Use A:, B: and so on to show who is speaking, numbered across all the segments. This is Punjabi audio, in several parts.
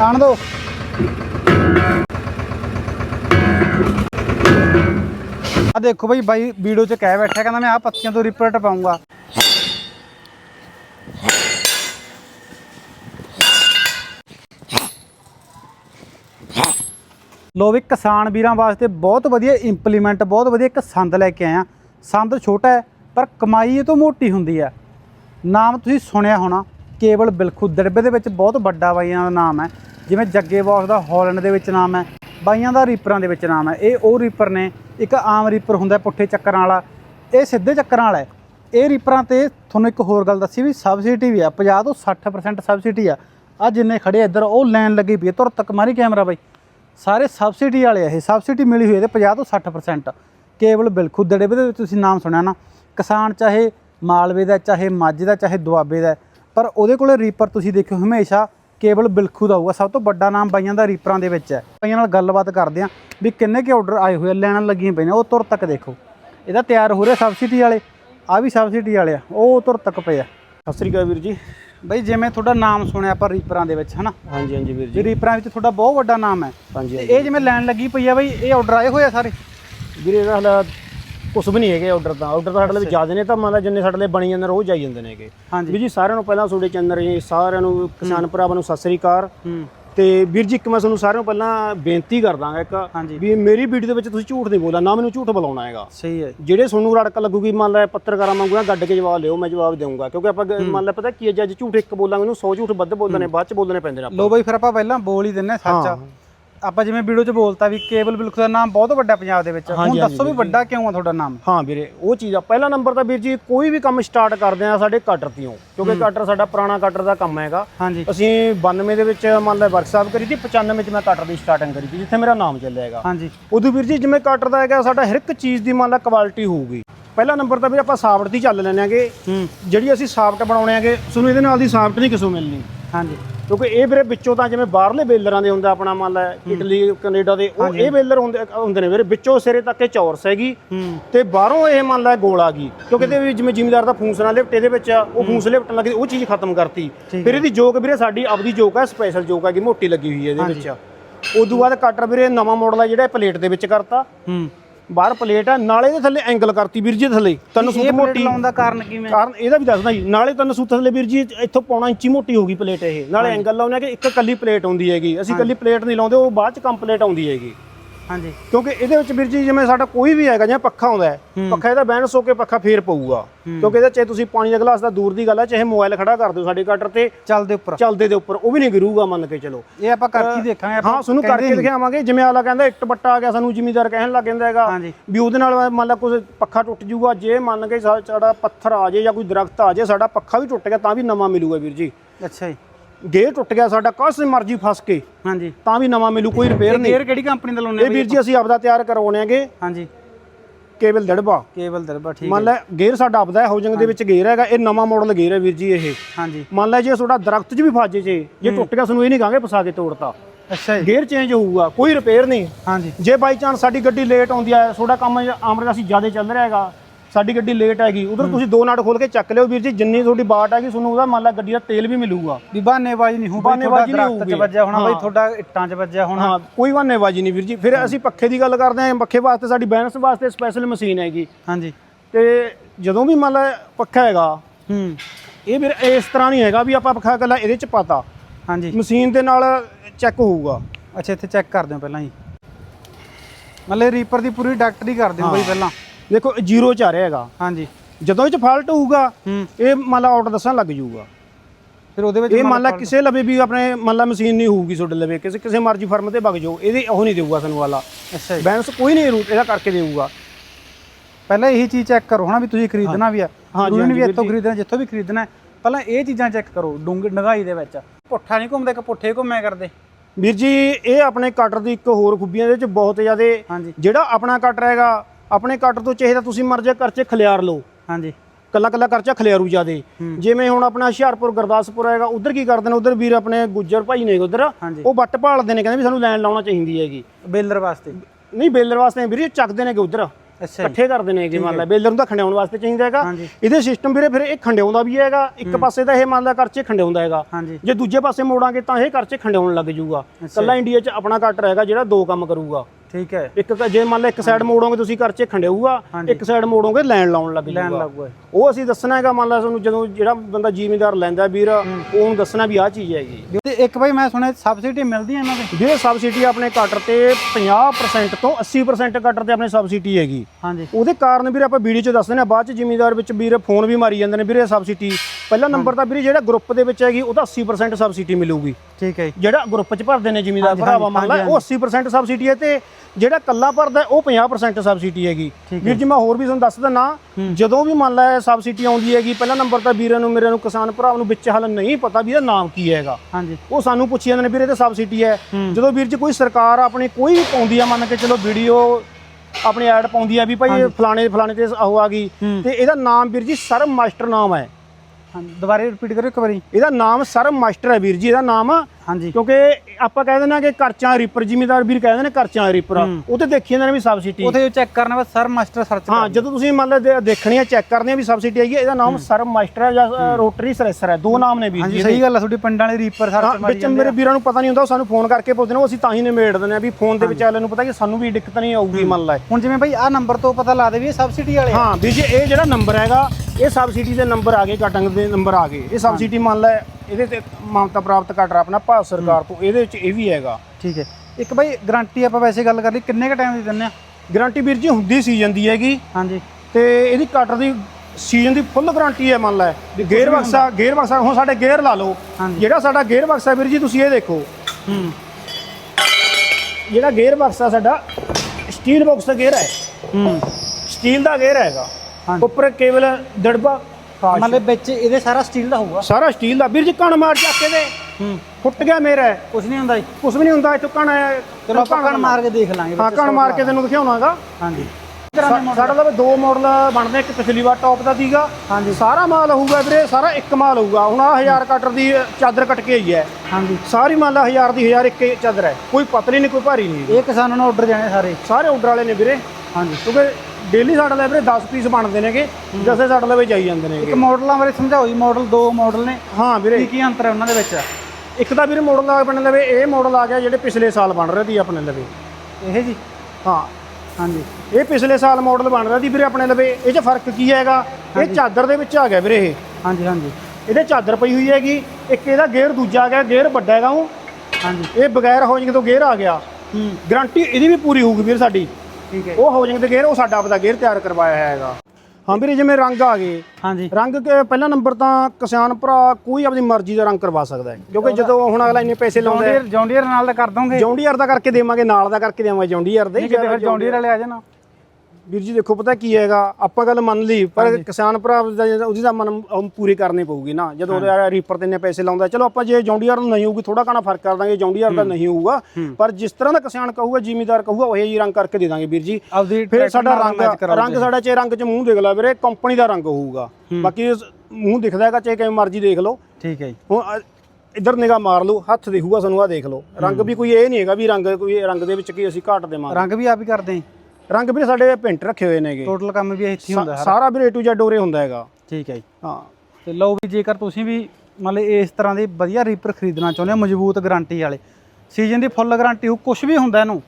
A: ਆਣ ਦੋ। ਆ ਦੇਖੋ ਬਈ, ਬਾਈ ਵੀਡੀਓ 'ਚ ਕਹਿ ਬੈਠਾ, ਕਹਿੰਦਾ ਮੈਂ ਆ ਪੱਤੀਆਂ ਤੋਂ ਰਿਪੋਰਟ ਪਾਉਂਗਾ ਲੋ ਵੀ ਕਿਸਾਨ ਵੀਰਾਂ ਵਾਸਤੇ ਬਹੁਤ ਵਧੀਆ ਇੰਪਲੀਮੈਂਟ ਬਹੁਤ ਵਧੀਆ ਇੱਕ ਸੰਦ ਲੈ ਕੇ ਆਇਆ। ਸੰਦ ਛੋਟਾ ਹੈ, ਪਰ ਕਮਾਈ ਇਹ ਤੋਂ ਮੋਟੀ ਹੁੰਦੀ ਹੈ। ਨਾਮ ਤੁਸੀਂ ਸੁਣਿਆ ਹੋਣਾ, ਕੇਵਲ ਬਿਲਕੁਲ ਦੜਬੇ ਦੇ ਵਿੱਚ ਬਹੁਤ ਵੱਡਾ ਬਾਈਆਂ ਦਾ ਨਾਮ ਹੈ। ਜਿਵੇਂ ਜੱਗੇ ਬਾਸ ਦਾ ਹਾਲੈਂਡ ਦੇ ਵਿੱਚ ਨਾਮ ਹੈ, ਬਾਈਆਂ ਦਾ ਰੀਪਰਾਂ ਦੇ ਵਿੱਚ ਨਾਮ ਹੈ। ਇਹ ਉਹ ਰੀਪਰ ਨੇ, ਇੱਕ ਆਮ ਰੀਪਰ ਹੁੰਦਾ ਪੁੱਠੇ ਚੱਕਰਾਂ ਵਾਲਾ। ਇਹ ਸਿੱਧੇ ਚੱਕਰਾਂ ਵਾਲਾ ਹੈ। ਇਹ ਰੀਪਰਾਂ ਤੇ ਤੁਹਾਨੂੰ ਇੱਕ ਹੋਰ ਗੱਲ ਦੱਸੀ ਵੀ ਸਬਸਿਡੀ ਵੀ ਆ 50 ਤੋਂ 60% ਸਬਸਿਡੀ ਆ। ਆ ਜਿੰਨੇ ਖੜੇ ਇੱਧਰ, ਉਹ ਲਾਈਨ ਲੱਗੀ ਪਈ ਹੈ। ਤੁਰ ਤੱਕ ਮਾਰੀ ਕੈਮਰਾ ਬਾਈ। ਸਾਰੇ ਸਬਸਿਡੀ ਵਾਲੇ ਆ ਇਹ। ਸਬਸਿਡੀ ਮਿਲੀ ਹੋਈ ਹੈ ਤੇ 50 ਤੋਂ 60% ਕੇਵਲ ਬਿਲਖੂ ਦੜਬੇ ਦੇ ਵਿੱਚ ਤੁਸੀਂ ਨਾਮ ਸੁਣਿਆ ਨਾ ਕਿਸਾਨ ਚਾਹੇ ਮਾਲਵੇ ਦਾ ਚਾਹੇ ਮਾਝੇ ਦਾ ਚਾਹੇ ਦੁਆਬੇ ਦਾ ਪਰ ਉਹਦੇ ਕੋਲੇ ਰੀਪਰ ਤੁਸੀਂ ਦੇਖਿਓ ਹਮੇਸ਼ਾ ਕੇਵਲ ਬਿਲਖੂ ਦਾ ਹੋਊਗਾ ਸਭ ਤੋਂ ਵੱਡਾ ਨਾਮ ਬਾਈਆਂ ਦਾ ਰੀਪਰਾਂ ਦੇ ਵਿੱਚ ਹੈ। ਬਾਈਆਂ ਨਾਲ ਗੱਲਬਾਤ ਕਰਦੇ ਆ ਵੀ ਕਿੰਨੇ ਕੇ ਆਰਡਰ ਆਏ ਹੋਏ ਲੈਣਾਂ ਲੱਗੀਆਂ ਪਈਆਂ ਉਹ ਤੁਰ ਤੱਕ ਦੇਖੋ। ਇਹਦਾ ਤਿਆਰ ਹੋ ਰਿਹਾ ਸਬਸਿਡੀ ਵਾਲੇ ਆ ਵੀ ਸਬਸਿਡੀ ਵਾਲੇ ਆ ਉਹ ਤੁਰ ਤੱਕ ਪਏ ਆ।
B: ਸਤਿ ਸ੍ਰੀ ਅਕਾਲ ਵੀਰ ਜੀ।
A: ਬਈ ਜਿਵੇਂ ਤੁਹਾਡਾ ਨਾਮ ਸੁਣਿਆ ਆਪਾਂ ਰੀਪਰਾਂ ਦੇ ਵਿੱਚ ਹਨਾ?
B: ਹਾਂਜੀ ਹਾਂਜੀ ਵੀਰ ਜੀ।
A: ਰੀਪਰਾਂ ਵਿੱਚ ਤੁਹਾਡਾ ਬਹੁਤ ਵੱਡਾ ਨਾਮ ਹੈ।
B: ਹਾਂਜੀ
A: ਇਹ ਜਿਵੇਂ ਲੈਣ ਲੱਗੀ ਪਈ ਆ ਬਈ ਇਹ ਆਰਡਰ ਆਏ ਹੋਏ ਆ ਸਾਰੇ?
B: ਵੀਰੇ ਇਹਦਾ ਹਾਲਾ ਕੁਝ ਵੀ ਨਹੀਂ ਹੈਗੇ ਆਰਡਰ ਤਾਂ ਆਰਡਰ ਤਾਂ ਸਾਡੇ ਲਈ ਜ਼ਿਆਦਾ ਨੇ ਤਾਂ ਮੰਨ ਲਾ ਜਿੰਨੇ ਸਾਡੇ ਲਈ ਬਣੀ ਜਾਂਦੇ ਰੋਜ਼ ਆਈ ਜਾਂਦੇ ਨੇਗੇ ਵੀਰ ਜੀ ਸਾਰਿਆਂ ਨੂੰ ਪਹਿਲਾਂ ਤੁਹਾਡੇ ਚੰਦਰ ਜੀ ਸਾਰਿਆਂ ਨੂੰ ਕਿਸਾਨ ਭਰਾਵਾਂ ਨੂੰ ਸਤਿ ਸ੍ਰੀ ਅਕਾਲ। ਤੇ ਵੀਰ ਜੀ ਇੱਕ ਮੈਂ ਤੁਹਾਨੂੰ ਸਾਰਿਆਂ ਨੂੰ ਪਹਿਲਾਂ ਬੇਨਤੀ ਕਰਦਾਗਾ ਇੱਕ ਵੀ ਮੇਰੀ ਵੀਡੀਓ ਦੇ ਵਿੱਚ ਤੁਸੀਂ ਝੂਠ ਨਹੀਂ ਬੋਲਣਾ ਨਾ ਮੈਨੂੰ ਝੂਠ ਬੁਲਾਉਣਾ ਹੈਗਾ।
A: ਸਹੀ ਹੈ।
B: ਜਿਹੜੇ ਤੁਹਾਨੂੰ ਰੜਕ ਲੱਗੂਗੀ ਮੰਨ ਲਾ ਪੱਤਰਕਾਰਾਂ ਵਾਂਗੂ ਨਾ ਗੱਡ ਕੇ ਜਵਾਬ ਲਿਓ ਮੈਂ ਜਵਾਬ ਦੇਵਾਂਗਾ ਕਿਉਂਕਿ ਆਪਾਂ ਮੰਨ ਲਾ ਪਤਾ ਕੀ ਹੈ ਜੇ ਅੱਜ ਝੂਠ ਇੱਕ ਬੋਲਾਂਗੇ ਉਹਨੂੰ 100 ਝੂਠ ਵੱਧ ਬੋਲਣੇ ਬਾਅਦ ਚ ਬੋਲਣੇ ਪੈਂਦੇ ਨੇ ਆਪਾਂ।
A: ਲੋ ਬਈ ਫਿਰ ਆਪਾਂ ਪਹਿਲਾਂ ਬੋਲ ਹੀ ਦਿੰਨੇ ਸੱਚ। ਆਪਾਂ ਜਿਵੇਂ ਵੀਡੀਓ 'ਚ ਬੋਲਤਾ ਵੀ ਕੇਬਲ ਬਿਲਕੁਲ ਦਾ ਨਾਮ ਬਹੁਤ ਵੱਡਾ ਪੰਜਾਬ ਦੇ ਵਿੱਚ। ਹੁਣ
B: ਹਾਂਜੀ,
A: ਦੱਸੋ ਵੀ ਵੱਡਾ ਕਿਉਂ ਆ ਤੁਹਾਡਾ ਨਾਮ?
B: ਹਾਂ ਵੀਰੇ ਉਹ ਚੀਜ਼ ਆ। ਪਹਿਲਾ ਨੰਬਰ ਤਾਂ ਵੀਰ ਜੀ ਕੋਈ ਵੀ ਕੰਮ ਸਟਾਰਟ ਕਰਦੇ ਆ ਸਾਡੇ ਕਟਰ ਤੋਂ ਕਿਉਂਕਿ ਕਟਰ ਸਾਡਾ ਪੁਰਾਣਾ ਕਟਰ ਦਾ ਕੰਮ ਹੈਗਾ।
A: ਹਾਂਜੀ।
B: ਅਸੀਂ 92 ਦੇ ਵਿੱਚ ਮੰਨ ਲਾ ਵਰਕਸ਼ਾਪ ਕਰੀ ਸੀ 95 ਚ ਮੈਂ ਕਟਰ ਦੀ ਸਟਾਰਟਿੰਗ ਕਰੀ ਸੀ ਜਿੱਥੇ ਮੇਰਾ ਨਾਮ ਚੱਲਿਆ ਹੈਗਾ।
A: ਹਾਂਜੀ।
B: ਉਦੋਂ ਵੀਰ ਜੀ ਜਿਵੇਂ ਕਟਰ ਦਾ ਹੈਗਾ ਸਾਡਾ ਹਰ ਇੱਕ ਚੀਜ਼ ਦੀ ਮੰਨ ਲਾ ਕੁਆਲਿਟੀ ਹੋਊਗੀ। ਪਹਿਲਾ ਨੰਬਰ ਤਾਂ ਵੀ ਆਪਾਂ ਸਾਫਟ ਦੀ ਚੱਲ ਲੈਣੇ ਆਗੇ।
A: ਹੂੰ।
B: ਜਿਹੜੀ ਅਸੀਂ ਸਾਫਟ ਬਣਾਉਣੇ ਆਗੇ ਤੁਹਾਨੂੰ ਇਹਦੇ ਨਾਲ ਦੀ ਸਾਫਟ ਨਹੀਂ ਕਿਸੇ ਮਿਲਣੀ।
A: ਹਾਂਜੀ।
B: ਕਿਉਂਕਿ ਇਹ ਵੀਰੇ ਵਿੱਚੋਂ ਤਾਂ ਜਿਵੇਂ ਬਾਹਰਲੇ ਬੇਲਰਾਂ ਦੇ ਹੁੰਦਾ ਆਪਣਾ ਮੰਨ ਲਾ ਇਟਲੀ ਕੈਨੇਡਾ ਦੇ ਉਹ ਇਹ ਬੇਲਰ ਹੁੰਦੇ ਹੁੰਦੇ ਨੇ ਵੀਰੇ। ਵਿੱਚੋਂ ਸਿਰੇ ਤੱਕ ਇਹ ਚੌਰਸ ਹੈਗੀ।
A: ਹੂੰ।
B: ਤੇ ਬਾਹਰੋਂ ਇਹ ਮੰਨ ਲਾ ਗੋਲ ਆ ਗਈ। ਕਿਉਂਕਿ ਵਿੱਚ ਜਿਵੇਂ ਜ਼ਿਮੀਦਾਰ ਦਾ ਫੂਸਣਾ ਲਿਫਟ ਇਹਦੇ ਵਿੱਚ ਉਹ ਫੂਸ ਲਿਫਟਣ ਲੱਗੀ ਉਹ ਚੀਜ਼ ਖਤਮ ਕਰਤੀ। ਫਿਰ ਇਹਦੀ ਜੋਕ ਵੀਰੇ ਸਾਡੀ ਆਪਦੀ ਜੋਕ ਹੈ ਸਪੈਸ਼ਲ ਜੋਕ ਹੈਗੀ ਮੋਟੀ ਲੱਗੀ ਹੋਈ ਹੈ ਇਹਦੇ ਵਿੱਚ। ਉਦੋਂ ਬਾਅਦ ਕਟਰ ਵੀਰੇ ਨਵਾਂ ਮਾਡਲ ਆ ਜਿਹੜਾ ਪਲੇਟ ਦੇ ਵਿੱਚ ਕਰਤਾ।
A: ਹੂੰ।
B: ਬਾਹਰ ਪਲੇਟ ਆ ਨਾਲੇ ਇਹਦੇ ਥੱਲੇ ਐਂਗਲ ਕਰਤੀ ਵੀਰ ਜੀ ਥੱਲੇ ਤਿੰਨ ਸੂਤ ਮੋਟੀ।
A: ਲਾਉਣ ਦਾ ਕਾਰਨ ਕਿਵੇਂ?
B: ਕਾਰਨ ਇਹਦਾ ਵੀ ਦੱਸਦਾ ਜੀ ਨਾਲੇ ਤਿੰਨ ਸੂਤ ਥੱਲੇ ਵੀਰ ਜੀ ਇੱਥੋਂ ਪੌਣਾ ਇੰਚੀ ਮੋਟੀ ਹੋਗੀ ਪਲੇਟ ਇਹ। ਨਾਲੇ ਐਂਗਲ ਲਾਉਣੇ ਕਿ ਇੱਕ ਕੱਲੀ ਪਲੇਟ ਹੁੰਦੀ ਹੈਗੀ। ਅਸੀਂ ਕੱਲੀ ਪਲੇਟ ਨਹੀਂ ਲਾਉਂਦੇ ਉਹ ਬਾਅਦ ਚ ਕੰਪਲੀਟ ਆਉਂਦੀ ਹੈਗੀ।
A: ਹਾਂਜੀ।
B: ਕਿਉਂਕਿ ਇਹਦੇ ਵਿੱਚ ਵੀਰ ਜੀ ਜਿਵੇਂ ਸਾਡਾ ਕੋਈ ਵੀ ਹੈਗਾ ਜਿਵੇਂ ਪੱਖਾ ਆਉਂਦਾ ਹੈ ਪੱਖਾ ਇਹਦਾ ਬੈਲੈਂਸ ਹੋ ਕੇ ਪੱਖਾ ਫੇਰ ਪਊਗਾ। ਕਿਉਂਕਿ ਇਹਦੇ ਚਾਹੇ ਤੁਸੀਂ ਪਾਣੀ ਦਾ ਗਲਾਸ ਦਾ ਦੂਰ ਦੀ ਗੱਲ ਹੈ ਚਾਹੇ ਮੋਬਾਈਲ ਖੜਾ ਕਰ ਦਿਓ ਸਾਡੇ ਕਟਰ ਤੇ
A: ਚੱਲਦੇ ਉੱਪਰ।
B: ਚੱਲਦੇ ਦੇ ਉੱਪਰ ਉਹ ਵੀ ਨਹੀਂ ਗਿਰੂਗਾ ਮੰਨ ਕੇ ਚਲੋ।
A: ਇਹ ਆਪਾਂ ਕਰਕੇ ਦੇਖਾਂਗੇ
B: ਹਾਂ ਤੁਹਾਨੂੰ ਕਰਕੇ। ਦਿਖਾਵਾਂਗੇ ਜਿਵੇਂ ਆਲਾ ਕਹਿੰਦਾ ਇੱਟ ਬੱਟਾ ਆ ਗਿਆ ਸਾਨੂੰ ਜ਼ਿਮੀਦਾਰ ਕਹਿਣ ਲੱਗ ਜਾਂਦਾ ਹੈਗਾ ਵੀ ਉਹਦੇ ਨਾਲ ਮੰਨ ਲਾ ਕੁਝ ਪੱਖਾ ਟੁੱਟ ਜੂਗਾ ਜੇ ਮੰਨ ਕੇ ਸਾ- ਸਾਡਾ ਪੱਥਰ ਆ ਜੇ ਜਾਂ ਕੋਈ ਦਰਖਤ ਆ ਜੇ ਸਾਡਾ ਪੱਖਾ ਵੀ ਟੁੱਟ ਗਿਆ ਤਾਂ ਵੀ ਨਵਾਂ ਮਿਲੂਗਾ ਵੀਰ ਜੀ।
A: ਅੱਛਾ ਜੀ।
B: ਗੇਅਰ ਟੁੱਟ ਗਿਆ ਸਾਡਾ ਕਾਸੇ ਮਰਜ਼ੀ ਫਸ ਕੇ।
A: ਹਾਂਜੀ।
B: ਤਾਂ ਵੀ ਨਵਾਂ ਮਿਲੂ ਕੋਈ ਰਿਪੇਅਰ ਨਹੀਂ।
A: ਗੇਅਰ ਕਿਹੜੀ ਕੰਪਨੀ ਦਾ ਲਾਉਣੇ
B: ਇਹ ਵੀਰ ਜੀ ਅਸੀਂ ਆਪਦਾ ਤਿਆਰ ਕਰਵਾਉਣੇ ਆਗੇ।
A: ਹਾਂਜੀ।
B: ਕੇਬਲ ਦੜਬਾ।
A: ਕੇਬਲ ਦਰਬਾ ਠੀਕ
B: ਮੰਨ ਲੈ ਗੇਅਰ ਸਾਡਾ ਆਪਦਾ ਹੈ ਹਾਊਸਿੰਗ ਦੇ ਵਿੱਚ ਗੇਅਰ ਹੈਗਾ ਇਹ ਨਵਾਂ ਮਾਡਲ ਗੇਅਰ ਹੈ ਵੀਰ ਜੀ ਇਹ।
A: ਹਾਂਜੀ।
B: ਮੰਨ ਲੈ ਜੇ ਤੁਹਾਡਾ ਦਰਖਤ 'ਚ ਵੀ ਫਸ ਜੇ ਜੇ ਜੇ ਟੁੱਟ ਗਿਆ ਸਾਨੂੰ ਇਹ ਨਹੀਂ ਕਹਾਂਗੇ ਫਸਾ ਕੇ ਤੋੜਤਾ।
A: ਅੱਛਾ ਜੀ।
B: ਗੇਅਰ ਚੇਂਜ ਹੋਊਗਾ ਕੋਈ ਰਿਪੇਅਰ ਨਹੀਂ।
A: ਹਾਂਜੀ।
B: ਜੇ ਬਾਈ ਚਾਂਸ ਸਾਡੀ ਗੱਡੀ ਲੇਟ ਆਉਂਦੀ ਹੈ ਤੁਹਾਡਾ ਕੰਮ ਆਮਰੇ ਅਸੀਂ ਜ਼ਿਆਦਾ ਚੱਲ ਰਿਹਾ ਹੈਗਾ ਸਾਡੀ ਗੱਡੀ ਲੇਟ ਹੈਗੀ ਉਧਰ ਤੁਸੀਂ ਦੋ ਨਾਟ ਖੋਲ ਕੇ ਚੱਕ ਲਿਓ ਵੀਰ ਜੀ ਜਿੰਨੀ ਤੁਹਾਡੀ ਬਾਟ ਹੈਗੀ ਤੁਹਾਨੂੰ ਉਹਦਾ ਮੰਨ ਲਾ ਗੱਡੀ ਦਾ ਤੇਲ ਵੀ ਮਿਲੂਗਾ।
A: ਵੀ ਬਹਾਨੇਬਾਜ਼ੀ ਨਹੀਂ ਹੋ ਤੁਹਾਡਾ
B: ਬਹਾਨੇਬਾਜ਼ੀ ਨਹੀਂ
A: ਦਰਖਤ 'ਚ
B: ਹੋਊਗੀ।
A: ਵੱਜਿਆ ਹੋਣਾ ਬਈ
B: ਹਾਂ।
A: ਤੁਹਾਡਾ ਇੱਟਾਂ 'ਚ ਵੱਜਿਆ ਹੋਣਾ।
B: ਹਾਂ ਕੋਈ ਵਾਨੇਬਾਜੀ ਨਹੀਂ ਵੀਰ ਜੀ। ਫਿਰ ਅਸੀਂ ਪੱਖੇ ਦੀ ਗੱਲ ਕਰਦੇ ਹਾਂ ਪੱਖੇ ਵਾਸਤੇ ਸਾਡੀ ਬੈਲੈਂਸ ਵਾਸਤੇ ਸਪੈਸ਼ਲ ਮਸ਼ੀਨ ਹੈਗੀ।
A: ਹਾਂਜੀ।
B: ਤੇ ਜਦੋਂ ਵੀ ਮੰਨ ਲਾ ਪੱਖਾ ਹੈਗਾ
A: ਹੂੰ।
B: ਇਹ ਫਿਰ ਇਸ ਤਰ੍ਹਾਂ ਨਹੀਂ ਹੈਗਾ ਵੀ ਆਪਾਂ ਪੱਖਾ ਕੱਲਾ ਇਹਦੇ ਚ ਪਾਤਾ।
A: ਹਾਂਜੀ।
B: ਮਸ਼ੀਨ ਦੇ ਨਾਲ ਚੈੱਕ ਹੋਊਗਾ।
A: ਅੱਛਾ ਇੱਥੇ ਚੈੱਕ ਕਰ ਦਿਓ ਪਹਿਲਾਂ ਜੀ ਮਤਲਬ ਰੀਪਰ ਦੀ ਪੂਰੀ ਡਾਕਟਰੀ ਕਰ ਦਿਓ ਬਈ ਪਹਿਲਾਂ।
B: ਦੇਖੋ ਜ਼ੀਰੋ ਚ ਆ ਰਿਹਾ ਹੈਗਾ।
A: ਹਾਂਜੀ।
B: ਜਦੋਂ ਇਹ ਚ ਫਾਲਟ ਹੋਊਗਾ
A: ਹੂੰ।
B: ਇਹ ਮੰਨ ਲਾ ਆਰਡਰ ਦੱਸਣ ਲੱਗ ਜਾਊਗਾ।
A: ਫਿਰ ਉਹਦੇ ਵਿੱਚ
B: ਇਹ ਮੰਨ ਲਾ ਕਿਸੇ ਲਵੇ ਵੀ ਆਪਣੇ ਮੰਨ ਲਾ ਮਸ਼ੀਨ ਨਹੀਂ ਹੋਊਗੀ ਤੁਹਾਡੇ ਲਵੇ ਕਿਸੇ ਕਿਸੇ ਮਰਜ਼ੀ ਫਰਮ ਤੇ ਵਗ ਜਾਓ ਇਹਦੇ ਉਹ ਨਹੀਂ ਦੇਊਗਾ ਸਾਨੂੰ ਵਾਲਾ।
A: ਅੱਛਾ ਜੀ।
B: ਬੈਲੈਂਸ ਕੋਈ ਨਹੀਂ ਰੂਟ ਇਹਦਾ ਕਰਕੇ ਦੇਊਗਾ।
A: ਪਹਿਲਾਂ ਇਹੀ ਚੀਜ਼ ਚੈੱਕ ਕਰੋ ਹਨਾ ਵੀ ਤੁਸੀਂ ਖਰੀਦਣਾ ਵੀ ਆ।
B: ਹਾਂਜੀ,
A: ਵੀ ਇੱਥੋਂ ਖਰੀਦਣਾ ਜਿੱਥੋਂ ਵੀ ਖਰੀਦਣਾ ਹੈ। ਪਹਿਲਾਂ ਇਹ ਚੀਜ਼ਾਂ ਚੈੱਕ ਕਰੋ ਡੂੰਘ ਡੰਗਾਈ ਦੇ ਵਿੱਚ। ਪੁੱਠਾ ਨਹੀਂ ਘੁੰਮਦੇ ਕਿ ਪੁੱਠੇ ਘੁੰਮਿਆ ਕਰਦੇ।
B: ਵੀਰ ਜੀ ਇਹ ਆਪਣੇ ਕਟਰ ਦੀ ਇੱਕ ਹੋਰ ਖੂਬੀਆਂ ਦੇ ਵਿੱਚ ਬਹੁਤ ਜ਼ਿਆਦਾ ਜਿਹੜਾ ਆਪਣਾ ਕਟਰ ਹੈਗਾ ਆਪਣੇ ਕਟਰ ਤੋਂ ਚਾਹੀਦਾ ਤੁਸੀਂ ਮਰਜ਼ੇ ਕਰਚੇ ਖਲਿਆਰ ਲਓ।
A: ਹਾਂਜੀ।
B: ਕੱਲਾ ਕੱਲਾ ਕਰਚਾ ਖਲਿਆਰੂ ਜਿਆਦੇ। ਜਿਵੇਂ ਹੁਣ ਆਪਣਾ ਹੁਸ਼ਿਆਰਪੁਰ ਗੁਰਦਾਸਪੁਰ ਹੈਗਾ ਉਧਰ ਕੀ ਕਰਦੇ ਨੇ? ਉਧਰ ਵੀਰ ਆਪਣੇ ਗੁੱਜਰ ਭਾਈ ਨੇ ਉਧਰ ਉਹ ਵੱਟ ਭਾਲਦੇ ਨੇ ਕਹਿੰਦੇ ਵੀ ਸਾਨੂੰ ਲਾਈਨ ਲਾਉਣਾ ਚਾਹੀਦੀ ਹੈਗੀ।
A: ਬੇਲਰ ਵਾਸਤੇ?
B: ਨਹੀਂ ਬੇਲਰ ਵਾਸਤੇ ਵੀਰ ਜੀ ਚੱਕਦੇ ਨੇਗੇ ਉਧਰ।
A: ਅੱਛਾ ਜੀ।
B: ਇਕੱਠੇ ਕਰਦੇ ਨੇ ਕਿ ਮੰਨ ਲਾ ਬੇਲਰ ਨੂੰ ਤਾਂ ਖੰਡਿਆਉਣ ਵਾਸਤੇ ਚਾਹੀਦਾ ਹੈਗਾ। ਇਹਦੇ ਸਿਸਟਮ ਵੀਰੇ ਫਿਰ ਇਹ ਖੰਡਿਆਉਂਦਾ ਵੀ ਹੈਗਾ। ਇੱਕ ਪਾਸੇ ਤਾਂ ਇਹ ਮੰਨ ਲਾ ਕਰਚੇ ਖੰਡਿਆਉਂਦਾ ਹੈਗਾ। ਜੇ ਦੂਜੇ ਪਾਸੇ ਮੋੜਾਂਗੇ ਤਾਂ ਇਹ ਕਰਚੇ ਖੰਡਿਆਉਣ ਲੱਗ ਜਾਊਗਾ। ਕੱਲਾ ਇੰਡੀਆ 'ਚ ਆਪਣਾ ਕੱਟ ਰਹੇਗਾ ਜਿਹੜਾ ਦੋ ਕੰਮ ਕਰੂਗਾ।
A: ਠੀਕ ਹੈ।
B: ਇੱਕ ਜੇ ਮੰਨ ਲਾ ਇੱਕ ਸਾਈਡ ਮੋੜੋਗੇ ਤੁਸੀਂ ਕਰਚੇ ਖੰਡਿਆਊਗਾ
A: ਹਾਂਜੀ।
B: ਇੱਕ ਸਾਈਡ ਮੋੜੋਗੇ ਲੈਣ ਲਾਉਣ ਲੱਗ
A: ਲੈਣ
B: ਜਾਊਗਾ।
A: ਲੱਗੂਗਾ।
B: ਉਹ ਅਸੀਂ ਦੱਸਣਾ ਹੈਗਾ ਮੰਨ ਲਾ ਤੁਹਾਨੂੰ ਜਦੋਂ ਜਿਹੜਾ ਬੰਦਾ ਜ਼ਿਮੀਂਦਾਰ ਲੈਂਦਾ ਵੀਰ ਉਹਨੂੰ ਦੱਸਣਾ ਵੀ ਆਹ ਚੀਜ਼ ਹੈਗੀ।
A: ਤੇ ਇੱਕ ਬਾਈ ਮੈਂ ਸੁਣਿਆ ਸਬਸਿਡੀ ਮਿਲਦੀ ਹੈ ਇਹਨਾਂ ਦੇ?
B: ਵੀਰੇ ਸਬਸਿਡੀ ਆਪਣੇ ਕਟਰ ਤੇ 50% ਤੋਂ 80% ਕਟਰ ਤੇ ਆਪਣੇ ਸਬਸਿਡੀ ਹੈਗੀ।
A: ਹਾਂਜੀ।
B: ਉਹਦੇ ਕਾਰਨ ਵੀਰੇ ਆਪਾਂ ਵੀਡੀਓ 'ਚ ਦੱਸਦੇ ਨੇ ਬਾਅਦ 'ਚ ਜ਼ਿਮੀਂਦਾਰ ਵਿੱਚ ਵੀਰੇ ਫੋਨ ਵੀ ਮਾਰੀ ਜਾਂਦੇ ਨੇ ਵੀਰੇ ਸਬਸਿਡੀ ਪਹਿਲਾ ਨੰਬਰ ਤਾਂ ਵੀਰੇ ਜਿਹੜਾ ਗਰੁੱਪ ਦੇ ਵਿੱਚ ਹੈਗੀ ਉਹਦਾ 80% ਸਬਸਿਡੀ ਮਿਲੂਗੀ।
A: ਠੀਕ ਹੈ ਜੀ।
B: ਜਿਹੜਾ ਗਰੁੱਪ 'ਚ ਭਰਦੇ ਨੇ ਜ਼ਿਮੀਂਦਾਰ ਭਰਾਵਾ ਮੰਨ ਲਾ ਉਹ 80% ਸਬਸਿਡੀ ਹੈ ਤੇ ਜਿਹੜਾ ਕੱਲਾ ਭਰਦਾ ਉਹ 50% ਸਬਸਿਡੀ ਹੈਗੀ। ਵੀਰ ਜੀ ਮੈਂ ਹੋਰ ਵੀ ਤੁਹਾਨੂੰ ਦੱਸ ਦਿੰਦਾ ਜਦੋਂ ਵੀ ਮੰਨ ਲਾ ਸਬਸਿਡੀ ਆਉਂਦੀ ਹੈਗੀ ਪਹਿਲਾ ਨੰਬਰ ਤਾਂ ਵੀਰਾਂ ਨੂੰ ਮੇਰੇ ਨੂੰ ਕਿਸਾਨ ਭਰਾਵਾਂ ਨੂੰ ਵਿੱਚ ਹਾਲ ਨਹੀਂ ਪਤਾ ਵੀ ਇਹਦਾ ਨਾਮ ਕੀ ਹੈਗਾ।
A: ਹਾਂਜੀ।
B: ਉਹ ਸਾਨੂੰ ਪੁੱਛੀ ਜਾਂਦੇ ਨੇ ਵੀਰੇ ਤੇ ਸਬਸਿਡੀ ਹੈ। ਜਦੋਂ ਵੀਰ ਜੀ ਕੋਈ ਸਰਕਾਰ ਆਪਣੀ ਕੋਈ ਵੀ ਪਾਉਂਦੀ ਆ ਮੰਨ ਕੇ ਚਲੋ ਵੀਡੀਓ ਆਪਣੀ ਐਡ ਪਾਉਂਦੀ ਆ ਵੀ ਭਾਈ ਫਲਾਣੇ ਫਲਾਣੇ ਤੇ ਉਹ ਆ ਗਈ। ਤੇ ਇਹਦਾ ਨਾਮ ਵੀਰ ਜੀ ਸਰ ਮਾਸਟਰ ਨਾਮ ਹੈ।
A: ਦੁਬਾਰੇ ਰਿਪੀਟ ਕਰਿਓ ਇੱਕ ਵਾਰੀ।
B: ਇਹਦਾ ਨਾਮ ਸਰ ਮਾਸਟਰ ਹੈ ਵੀਰ ਜੀ ਇਹਦਾ ਨਾਮ
A: ਹਾਂਜੀ।
B: ਕਿਉਂਕਿ ਆਪਾਂ ਕਹਿ ਦਿੰਦੇ ਆ ਕਿ ਕਰਚਾਂ ਰੀਪਰ ਜ਼ਿਮੀਦਾਰ ਵੀਰ ਕਹਿੰਦੇ ਨੇ ਕਰਚਾਂ ਰੀਪਰ
A: ਹੂੰ।
B: ਉਹ ਤੇ ਦੇਖੀ ਜਾਂਦੇ ਨੇ ਵੀ ਸਬਸਿਡੀ
A: ਉਥੇ ਚੈੱਕ ਕਰਨਾ ਬਸ ਸਰ ਮਾਸਟਰ ਸਰਚ
B: ਹਾਂ ਜਦੋਂ ਤੁਸੀਂ ਮੰਨ ਲਓ ਦੇਖਣੀ ਆ ਚੈੱਕ ਕਰਨੀ ਆ ਵੀ ਸਬਸਿਡੀ ਹੈਗੀ ਆ, ਇਹਦਾ ਨਾਮ ਸਰ ਮਾਸਟਰ ਹੈ ਜਾਂ ਰੋਟਰੀ ਸਰੈਸਰ ਹੈ। ਦੋ ਨਾਮ ਨੇ ਵੀਰ ਜੀ
A: ਸਹੀ ਗੱਲ ਹੈ ਤੁਹਾਡੀ ਪਿੰਡਾਂ ਵਾਲੇ ਰੀਪਰ
B: ਹਾਂ,
A: ਸਰਚ ਮਾਰੀ
B: ਵਿੱਚ ਮੇਰੇ ਵੀਰਾਂ ਨੂੰ ਪਤਾ ਨਹੀਂ ਹੁੰਦਾ ਉਹ ਸਾਨੂੰ ਫੋਨ ਕਰਕੇ ਪੁੱਛਦੇ ਨੇ ਉਹ ਅਸੀਂ ਤਾਂ ਹੀ ਨਿਮੇੜ ਦਿੰਦੇ ਆ ਵੀ ਫੋਨ ਦੇ ਵਿੱਚ ਵਾਲਿਆਂ ਨੂੰ ਪਤਾ ਕਿ ਸਾਨੂੰ ਵੀ ਦਿੱਕਤ ਨਹੀਂ ਆਊਗੀ ਮੰਨ ਲੈ।
A: ਹੁਣ ਜਿਵੇਂ ਬਾਈ ਆਹ ਨੰਬਰ ਤੋਂ ਪਤਾ ਲਾ ਦੇ ਵੀ ਇਹ ਸਬਸਿਡੀ ਵਾਲੇ ਆ।
B: ਹਾਂ ਵੀ ਜੇ ਇਹ ਜਿਹੜਾ ਨੰਬਰ ਹੈਗਾ ਇਹ ਸਬਸਿਡੀ ਦੇ ਨੰਬਰ ਆ ਗਏ ਕਟੰਗ ਦੇ ਨੰਬਰ ਆ ਗਏ। ਇਹ ਸਬਸਿਡੀ ਮੰਨ ਲੈ ਇਹਦੇ ਤੇ ਮਾਨਤਾ ਪ੍ਰਾਪਤ ਕਰ ਰਿਹਾ ਆਪਣਾ ਭਾਰਤ ਸਰਕਾਰ ਤੋਂ ਇਹਦੇ ਵਿੱਚ ਇਹ ਵੀ ਹੈਗਾ।
A: ਠੀਕ ਹੈ। ਇੱਕ ਬਾਈ ਗਾਰੰਟੀ ਆਪਾਂ ਵੈਸੇ ਗੱਲ ਕਰ ਲਈ ਕਿੰਨੇ ਕ ਟਾਈਮ ਦੀ ਦਿੰਨੇ ਆ?
B: ਗਾਰੰਟੀ ਵੀਰ ਜੀ ਹੁੰਦੀ ਸੀਜ਼ਨ ਦੀ ਹੈਗੀ।
A: ਹਾਂਜੀ।
B: ਤੇ ਇਹਦੀ ਕਟਰ ਦੀ ਸੀਜ਼ਨ ਦੀ ਫੁੱਲ ਗਾਰੰਟੀ ਹੈ ਮੰਨ ਲੈ। ਵੀ ਗੇਅਰ ਬਕਸਾ ਗੇਅਰ ਬਕਸਾ ਹੁਣ ਸਾਡੇ ਗੇਅਰ ਲਾ ਲਓ। ਜਿਹੜਾ ਸਾਡਾ ਗੇਅਰ ਬਕਸਾ ਵੀਰ ਜੀ ਤੁਸੀਂ ਇਹ ਦੇਖੋ।
A: ਹੂੰ।
B: ਜਿਹੜਾ ਗੇਅਰ ਬਕਸਾ ਸਾਡਾ ਸਟੀਲ ਬਾਕਸ ਦਾ ਗੇਅਰ ਹੈ।
A: ਹੂੰ।
B: ਸਟੀਲ ਦਾ ਗੇਅਰ ਹੈਗਾ। ਉੱਪਰ ਕੇਵਲ ਦੜਬਾ
A: ਮਤਲਬ ਵਿੱਚ ਇਹਦੇ ਸਾਰਾ ਸਟੀਲ ਦਾ ਹੋਊਗਾ?
B: ਸਾਰਾ ਸਟੀਲ ਦਾ। ਵੀਰ ਜੀ ਕਣ ਮਾਰ ਚੱਕ ਕੇ ਦੇ।
A: ਹੂੰ।
B: ਫੁੱਟ ਗਿਆ ਮੇਰਾ।
A: ਕੁਝ ਨਹੀਂ ਹੁੰਦਾ ਜੀ।
B: ਵੀ ਨਹੀਂ ਹੁੰਦਾ ਇੱਥੋਂ ਕਣ
A: ਚਲੋ ਆਪਾਂ ਕਣ ਮਾਰ ਕੇ ਦੇਖ ਲਾਂਗੇ
B: ਹਾਂ ਕਣ ਮਾਰ ਕੇ ਤੈਨੂੰ ਦਿਖਾਉਣਾਗਾ।
A: ਹਾਂਜੀ।
B: ਸਾਡਾ ਤਾਂ ਦੋ ਮਾਡਲ ਬਣਦੇ ਇੱਕ ਪਿਛਲੀ ਵਾਰ ਟੌਪ ਦਾ ਸੀਗਾ।
A: ਹਾਂਜੀ।
B: ਸਾਰਾ ਮਾਲ ਹੋਊਗਾ ਵੀਰੇ ਸਾਰਾ ਇੱਕ ਮਾਲ ਹੋਊਗਾ। ਹੁਣ ਆ 1000 ਕਟਰ ਦੀ ਚਾਦਰ ਕੱਟ ਕੇ ਆਈ ਹੈ।
A: ਹਾਂਜੀ।
B: ਸਾਰੀ ਮੰਨ ਲਾ 1000 ਦੀ 1000 ਇੱਕ ਚਾਦਰ ਹੈ। ਕੋਈ ਪਤਲੀ ਨਹੀਂ ਕੋਈ ਭਾਰੀ ਨਹੀਂ।
A: ਇਹ ਕਿਸਾਨਾਂ ਨੂੰ ਆਰਡਰ ਜਾਣੇ ਸਾਰੇ।
B: ਸਾਰੇ ਆਰਡਰ ਵਾਲੇ ਨੇ ਵੀਰੇ।
A: ਹਾਂਜੀ।
B: ਕਿਉਂਕਿ ਡੇਲੀ ਸਾਡੇ ਲਈ ਵੀਰੇ 10 ਪੀਸ ਬਣਦੇ ਨੇਗੇ ਜਿਵੇਂ ਸਾਡੇ ਲਈ ਜਾਈ ਜਾਂਦੇ
A: ਇੱਕ
B: ਨੇਗੇ
A: ਮਾਡਲਾਂ ਬਾਰੇ ਸਮਝਾਓ ਜੀ ਮਾਡਲ ਦੋ ਮਾਡਲ ਨੇ।
B: ਹਾਂ ਵੀਰੇ।
A: ਕੀ ਕੀ ਅੰਤਰ ਹੈ ਉਹਨਾਂ ਦੇ ਵਿੱਚ?
B: ਇੱਕ ਤਾਂ ਵੀਰੇ ਮਾਡਲ ਆ ਆਪਣੇ ਲਵੇ ਇਹ ਮਾਡਲ ਆ ਗਿਆ ਜਿਹੜੇ ਪਿਛਲੇ ਸਾਲ ਬਣ ਰਹੇ ਸੀ ਆਪਣੇ ਲਵੇ
A: ਇਹ ਜੀ?
B: ਹਾਂ।
A: ਹਾਂਜੀ।
B: ਇਹ ਪਿਛਲੇ ਸਾਲ ਮਾਡਲ ਬਣ ਰਿਹਾ ਸੀ ਵੀਰੇ ਆਪਣੇ ਲਵੇ ਇਹ 'ਚ ਫ਼ਰਕ ਕੀ ਹੈਗਾ? ਇਹ ਚਾਦਰ ਦੇ ਵਿੱਚ ਆ ਗਿਆ ਵੀਰੇ ਇਹ।
A: ਹਾਂਜੀ ਹਾਂਜੀ।
B: ਇਹਦੇ ਚਾਦਰ ਪਈ ਹੋਈ ਹੈਗੀ ਇੱਕ ਇਹਦਾ ਗੇਅਰ ਦੂਜਾ ਆ ਗਿਆ ਗੇਅਰ ਵੱਡਾ ਹੈਗਾ ਉਹ।
A: ਹਾਂਜੀ।
B: ਇਹ ਬਗੈਰ ਹੋਜਿੰਗ ਤੋਂ ਗੇਅਰ ਆ ਗਿਆ।
A: ਹੂੰ।
B: ਗਾਰੰਟੀ ਇਹਦੀ ਵੀ ਪੂਰੀ ਹੋਊਗੀ ਵੀਰ ਸਾਡੀ।
A: ਠੀਕ ਹੈ
B: ਉਹ ਹੋਜਿੰਗ ਦੇ ਗੇਅਰ ਉਹ ਸਾਡਾ ਆਪਦਾ ਗੇਅਰ ਤਿਆਰ ਕਰਵਾਇਆ ਹੈਗਾ। ਹਾਂ ਵੀਰੇ ਜਿਵੇਂ ਰੰਗ ਆ ਗਏ
A: ਹਾਂਜੀ।
B: ਰੰਗ ਕੇ ਪਹਿਲਾ ਨੰਬਰ ਤਾਂ ਕਿਸਾਨ ਭਰਾ ਕੋਈ ਆਪਣੀ ਮਰਜ਼ੀ ਦਾ ਰੰਗ ਕਰਵਾ ਸਕਦਾ ਹੈ। ਕਿਉਂਕਿ ਜਦੋਂ ਹੁਣ ਅਗਲਾ ਇੰਨੇ ਪੈਸੇ ਲਾਉਂਦਾ
A: ਜੌਂਡੀਅਰ ਨਾਲ ਦਾ ਕਰ ਦੋਗੇ।
B: ਜੌਂਡੀਅਰ ਦਾ ਕਰਕੇ ਦੇਵਾਂਗੇ ਨਾਲ ਦਾ ਕਰਕੇ ਦੇਵਾਂਗੇ ਜੌਂਡੀਅਰ ਦੇ
A: ਕਿਤੇ ਫਿਰ ਜੌਂਡੀਅਰ ਵਾਲੇ ਆ ਜਾਣਾ।
B: ਵੀਰ ਜੀ ਦੇਖੋ ਪਤਾ ਕੀ ਹੈਗਾ? ਆਪਾਂ ਗੱਲ ਮੰਨ ਲਈ ਪਰ ਕਿਸਾਨ ਭਰਾ ਦਾ ਉਹਦੀ ਤਾਂ ਮਨ ਪੂਰੀ ਕਰਨੀ ਪਊਗੀ ਨਾ। ਜਦੋਂ ਉਹਦੇ ਰੀਪਰ ਤੇ ਇੰਨੇ ਪੈਸੇ ਲਾਉਂਦਾ ਚਲੋ ਆਪਾਂ ਜੇ ਜੌਂਡੀਅਰ ਨੂੰ ਨਹੀਂ ਹੋਊਗੀ ਥੋੜਾ ਕਾਣਾ ਫ਼ਰਕ ਕਰ ਦਾਂਗੇ ਜੌਂਡੀਅਰ ਦਾ ਨਹੀਂ ਹੋਊਗਾ। ਪਰ ਜਿਸ ਤਰ੍ਹਾਂ ਦਾ ਕਿਸਾਨ ਕਹੂਗਾ ਜ਼ਿਮੀਦਾਰ ਕਹੂਗਾ ਉਹ ਹੀ ਰੰਗ ਕਰਕੇ ਦੇ ਦਾਂਗੇ ਵੀਰ ਜੀ। ਫਿਰ ਸਾਡਾ ਰੰਗ ਰੰਗ ਸਾਡਾ ਚੇ ਰੰਗ ਚ ਮੂੰਹ ਦੇਖ ਲਾ ਵੀਰੇ ਕੰਪਨੀ ਦਾ ਰੰਗ ਹੋਊਗਾ। ਬਾਕੀ ਮੂੰਹ ਦਿਖਦਾ ਹੈਗਾ ਚਾਹੇ ਕਿਵੇਂ ਮਰਜ਼ੀ ਦੇਖ ਲਓ।
A: ਠੀਕ ਹੈ ਜੀ।
B: ਹੁਣ ਇੱਧਰ ਨਿਗਾਹ ਮਾਰ ਲਓ ਹੱਥ ਦਿਖੂਗਾ ਸਾਨੂੰ ਆ ਦੇਖ ਲਓ। ਰੰਗ ਵੀ ਕੋਈ ਇਹ ਨਹੀਂ ਹੈਗਾ ਵੀ ਰੰਗ ਕੋਈ ਰੰਗ ਦੇ ਵਿੱਚ ਕੀ ਅਸੀਂ ਘਾਟ ਦੇਵਾਂਗੇ।
A: ਰੰਗ ਵੀ ਆਪ ਹੀ ਕਰਦੇ
B: ਰੰਗ ਵੀਰੇ ਸਾਡੇ ਪਿੰਟ ਰੱਖੇ ਹੋਏ ਨੇਗੇ।
A: ਟੋਟਲ ਕੰਮ ਵੀ ਇੱਥੇ ਹੀ ਹੁੰਦਾ ਸਾਰਾ
B: ਸਾਰਾ ਵੀਰੇ ਟੂ ਜ਼ੈਡ ਉਰੇ ਹੁੰਦਾ ਹੈਗਾ।
A: ਠੀਕ ਹੈ ਜੀ।
B: ਹਾਂ।
A: ਤੇ ਲਓ ਵੀ ਜੇਕਰ ਤੁਸੀਂ ਵੀ ਮਤਲਬ ਇਸ ਤਰ੍ਹਾਂ ਦੇ ਵਧੀਆ ਰੀਪਰ ਖਰੀਦਣਾ ਚਾਹੁੰਦੇ ਹੋ ਮਜ਼ਬੂਤ ਗਾਰੰਟੀ ਵਾਲੇ ਸੀਜ਼ਨ ਦੀ ਫੁੱਲ ਗਾਰੰਟੀ ਹੋ ਕੁਝ ਵੀ ਹੁੰਦਾ ਇਹਨੂੰ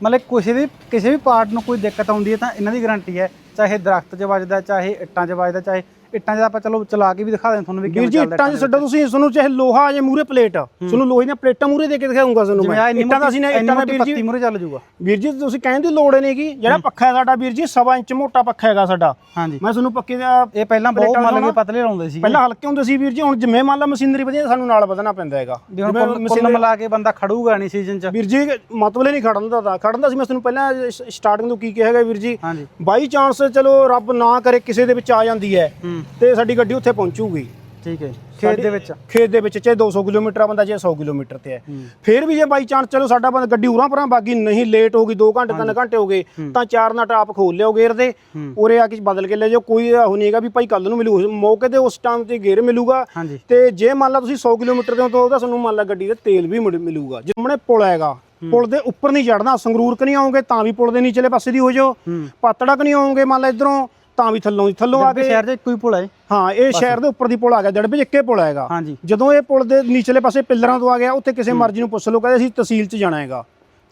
A: ਮਤਲਬ ਕਿਸੇ ਵੀ ਕਿਸੇ ਵੀ ਪਾਰਟ ਨੂੰ ਕੋਈ ਦਿੱਕਤ ਆਉਂਦੀ ਹੈ ਤਾਂ ਇਹਨਾਂ ਦੀ ਗਾਰੰਟੀ ਹੈ ਚਾਹੇ ਦਰਖਤ 'ਚ ਵੱਜਦਾ ਚਾਹੇ ਇੱਟਾਂ 'ਚ ਵੱਜਦਾ ਚਾਹੇ ਇੱਟਾਂ ਤਾਂ ਆਪਾਂ ਚਲੋ ਚਲਾ ਕੇ ਵੀ ਦਿਖਾ ਦਿੰਦੇ ਤੁਹਾਨੂੰ ਵੀ
B: ਵੀਰ
A: ਕਿਵੇਂ
B: ਜੀ ਇੱਟਾਂ 'ਚ ਛੱਡੋ ਤੁਸੀਂ ਤੁਹਾਨੂੰ ਚਾਹੇ ਲੋਹਾ ਜੇ ਮੂਰੇ ਪਲੇਟ ਤੁਹਾਨੂੰ ਲੋਹੇ ਦੀਆਂ ਪਲੇਟਾਂ ਮੂਰੇ ਦੇ ਕੇ ਦਿਖਾਉਂਗਾ ਤੁਹਾਨੂੰ
A: ਜਿਵੇਂ
B: ਮੈਂ। ਇੱਟਾਂ ਦਾ ਅਸੀਂ ਨੇ ਇੱਟਾਂ ਦਾ ਵੀਰ
A: ਪੱਤੀ
B: ਜੀ
A: ਮੂਰੇ ਚੱਲ ਜਾਊਗਾ।
B: ਵੀਰ ਜੀ ਤੁਸੀਂ ਕਹਿਣ ਦੀ ਲੋੜ ਨਹੀਂ ਕੀ ਜਿਹੜਾ ਪੱਖਾ ਹੈ ਸਾਡਾ ਵੀਰ ਜੀ ਸਵਾ ਇੰਚ ਮੋਟਾ ਪੱਖਾ ਹੈਗਾ ਸਾਡਾ।
A: ਹਾਂਜੀ।
B: ਮੈਂ ਤੁਹਾਨੂੰ ਪੱਕੇ ਦਾ
A: ਇਹ ਪਹਿਲਾਂ ਬਹੁਤ ਕਿ
B: ਲਾਉਣਾ।
A: ਪਤਲੇ ਲਾਉਂਦੇ ਸੀ
B: ਪਹਿਲਾਂ ਹਲਕੇ ਹੁੰਦੇ ਸੀ ਵੀਰ ਜੀ ਹੁਣ ਜਿਵੇਂ ਮੰਨ ਲਾ ਮਸ਼ੀਨਰੀ ਵਧੀਆ ਸਾਨੂੰ ਨਾਲ ਵਧਣਾ ਪੈਂਦਾ ਹੈਗਾ।
A: ਵੀ ਹੁਣ ਕੁੱਲ- ਕੁੱਲ ਮਿਲਾ ਕੇ ਬੰਦਾ ਖੜੂਗਾ ਨਹੀਂ ਸੀਜ਼ਨ 'ਚ।
B: ਵੀਰ ਜੀ ਮਤਲਬ ਨਹੀਂ ਖੜਨ ਦਾ ਤਾਂ। ਖੜਨ ਦਾ ਸੀ ਮੈਂ ਤੁਹਾਨੂੰ ਪਹਿਲਾਂ ਸਟਾਰਟਿੰਗ ਤੋਂ ਕੀ ਕਿਹਾ ਹੈਗਾ ਵੀਰ ਜੀ।
A: ਹਾਂਜੀ।
B: ਬਾਈ ਚਾਂਸ ਚਲੋ ਰੱਬ ਨਾ ਕਰੇ ਕਿਸੇ ਦੇ ਵਿੱਚ ਆ ਜਾਂਦੀ ਹੂੰ। ਤੇ ਸਾਡੀ ਗੱਡੀ ਉੱਥੇ ਪਹੁੰਚੂਗੀ।
A: ਠੀਕ ਹੈ ਜੀ। ਖੇਤ ਦੇ ਵਿੱਚ?
B: ਖੇਤ ਦੇ ਵਿੱਚ ਚਾਹੇ 200 ਕਿਲੋਮੀਟਰ ਆ ਬੰਦਾ ਚਾਹੇ 100 ਕਿਲੋਮੀਟਰ ਤੇ ਹੈ। ਫਿਰ ਵੀ ਜੇ ਬਾਈ ਚਾਂਸ ਚਲੋ ਸਾਡਾ ਬੰਦਾ ਗੱਡੀ ਉਰਾਂ ਪਰਾਂ ਬਾਗੀ ਨਹੀਂ ਲੇਟ ਹੋ ਗਈ 2 ਘੰਟੇ 3 ਘੰਟੇ ਹੋ ਗਏ ਤਾਂ ਚਾਰ ਨਟ ਆਪ ਖੋਲ ਲਿਓ ਗੇਅਰ ਦੇ। ਉਰੇ ਆ ਕੇ ਬਦਲ ਕੇ ਲੈ ਜਾਓ ਕੋਈ ਉਹ ਨਹੀਂ ਹੈਗਾ ਵੀ ਭਾਈ ਕੱਲ ਨੂੰ ਮਿਲੂ ਮੌਕੇ ਤੇ ਉਸ ਟਾਈਮ ਤੇ ਗੇਅਰ ਮਿਲੂਗਾ। ਤੇ ਜੇ ਮੰਨ ਲਾ ਤੁਸੀਂ 100 ਕਿਲੋਮੀਟਰ ਦੇ ਹੋ ਤਾਂ ਉਹਦਾ ਤੁਹਾਨੂੰ ਮੰਨ ਲਾ ਗੱਡੀ ਦਾ ਤੇਲ ਵੀ ਮਿਲ- ਮਿਲੂਗਾ। ਜਿਵੇਂ ਪੁਲ ਹੈਗਾ ਪੁਲ ਦੇ ਉੱਪਰ ਨਹੀਂ ਚੜਨਾ ਸੰਗਰੂਰ ਕ ਨਹੀਂ ਆਉਂਗੇ ਤਾਂ ਵੀ ਪੁਲ ਦੇ ਨੀਚਲੇ ਪਾਸੇ ਦੀ ਹੋ ਜਾਓ। ਪਾਤੜਾ ਕ ਨਹੀਂ ਆਉਂਗੇ ਮੰਨ ਲਾ ਇਧਰੋਂ ਤਾਂ ਵੀ ਥੱਲੋਂ ਦੀ ਥੱਲੋਂ ਆ ਕੇ
A: ਸ਼ਹਿਰ ਇੱਕੋ ਹੀ ਪੁਲ ਹੈ
B: ਹਾਂ ਇਹ ਸ਼ਹਿਰ ਦੇ ਉੱਪਰ ਦੀ ਪੁਲ ਆ ਗਿਆ ਦੜਬੇ 'ਚ ਇੱਕੇ ਪੁਲ ਆਏਗਾ ਜਦੋਂ ਇਹ ਪੁਲ ਦੇ ਨੀਚਲੇ ਪਾਸੇ ਪਿੱਲਰਾਂ ਤੋਂ ਆ ਗਿਆ ਉੱਥੇ ਕਿਸੇ ਮਰਜ਼ੀ ਨੂੰ ਪੁੱਛ ਲਓ ਕਹਿੰਦੇ ਅਸੀਂ ਤਹਿਸੀਲ 'ਚ ਜਾਣਾ ਹੈਗਾ।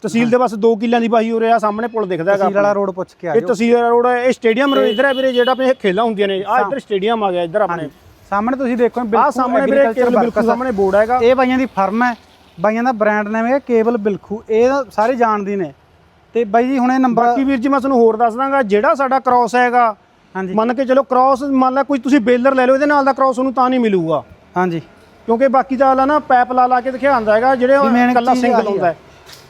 B: ਤਹਿਸੀਲ ਦੇ ਬਸ 2 ਕਿੱਲਿਆਂ ਦੀ ਬਾਹੀ ਹੋ ਰਿਹਾ ਸਾਹਮਣੇ ਪੁਲ ਦਿਖਦਾ ਹੈਗਾ
A: ਤਸੀਲ ਵਾਲਾ ਰੋਡ ਪੁੱਛ ਕੇ ਆ
B: ਇਹ ਤਹਿਸੀਲ ਰੋਡ ਇਹ ਸਟੇਡੀਅਮ ਇਧਰ ਹੈ ਵੀਰੇ ਜਿਹੜਾ ਆਪਣੇ ਖੇਲਾਂ ਹੁੰਦੀਆਂ ਨੇ ਆ ਇੱਧਰ ਸਟੇਡੀਅਮ ਆ ਗਿਆ ਇੱਧਰ ਆਪਣੇ।
A: ਸਾਹਮਣੇ ਤੁਸੀਂ ਦੇਖੋ
B: ਆ
A: ਬਿਲਕੁਲ
B: ਸਾਹਮਣੇ ਵੀਰੇ ਕੇਬਲ ਬਿਲਕੁਲ। ਸਾਹਮਣੇ ਬੋਰਡ ਹੈਗਾ।
A: ਇਹ ਬਾਈਆਂ ਦੀ ਫਰਮ ਹੈ ਬਾਈਆਂ ਦਾ ਬ੍ਰਾਂਡ ਨੇਮ ਹੈ ਕੇਬਲ ਬਿਲਖੂ ਇਹ ਸਾਰੇ ਜਾਣਦੇ ਨੇ। ਤੇ ਬਾਈ ਜੀ ਹੁਣ ਇਹ ਨੰਬਰ
B: ਬਾਕੀ ਵੀਰ ਜੀ ਮੈਂ ਤੁਹਾਨੂੰ ਹੋਰ ਦੱਸ ਦਾਂਗਾ ਜਿਹੜਾ ਸਾਡਾ ਕ੍ਰਾਸ ਹੈਗਾ
A: ਹਾਂਜੀ।
B: ਮੰਨ ਕੇ ਚਲੋ ਕ੍ਰਾਸ ਮੰਨ ਲਾ ਕੋਈ ਤੁਸੀਂ ਬੇਲਰ ਲੈ ਲਓ ਇਹਦੇ ਨਾਲ ਦਾ ਕ੍ਰਾਸ ਉਹਨੂੰ ਤਾਂ ਨਹੀਂ ਮਿਲੂਗਾ।
A: ਹਾਂਜੀ।
B: ਕਿਉਂਕਿ ਬਾਕੀ ਦਾ ਨਾ ਪੈਪ ਲਾ ਲਾ ਕੇ ਦਿਖਾਉਂਦਾ ਹੈਗਾ ਜਿਹੜੇ
A: ਚੀਜ਼
B: ਸਿੰਗਲ ਹੁੰਦਾ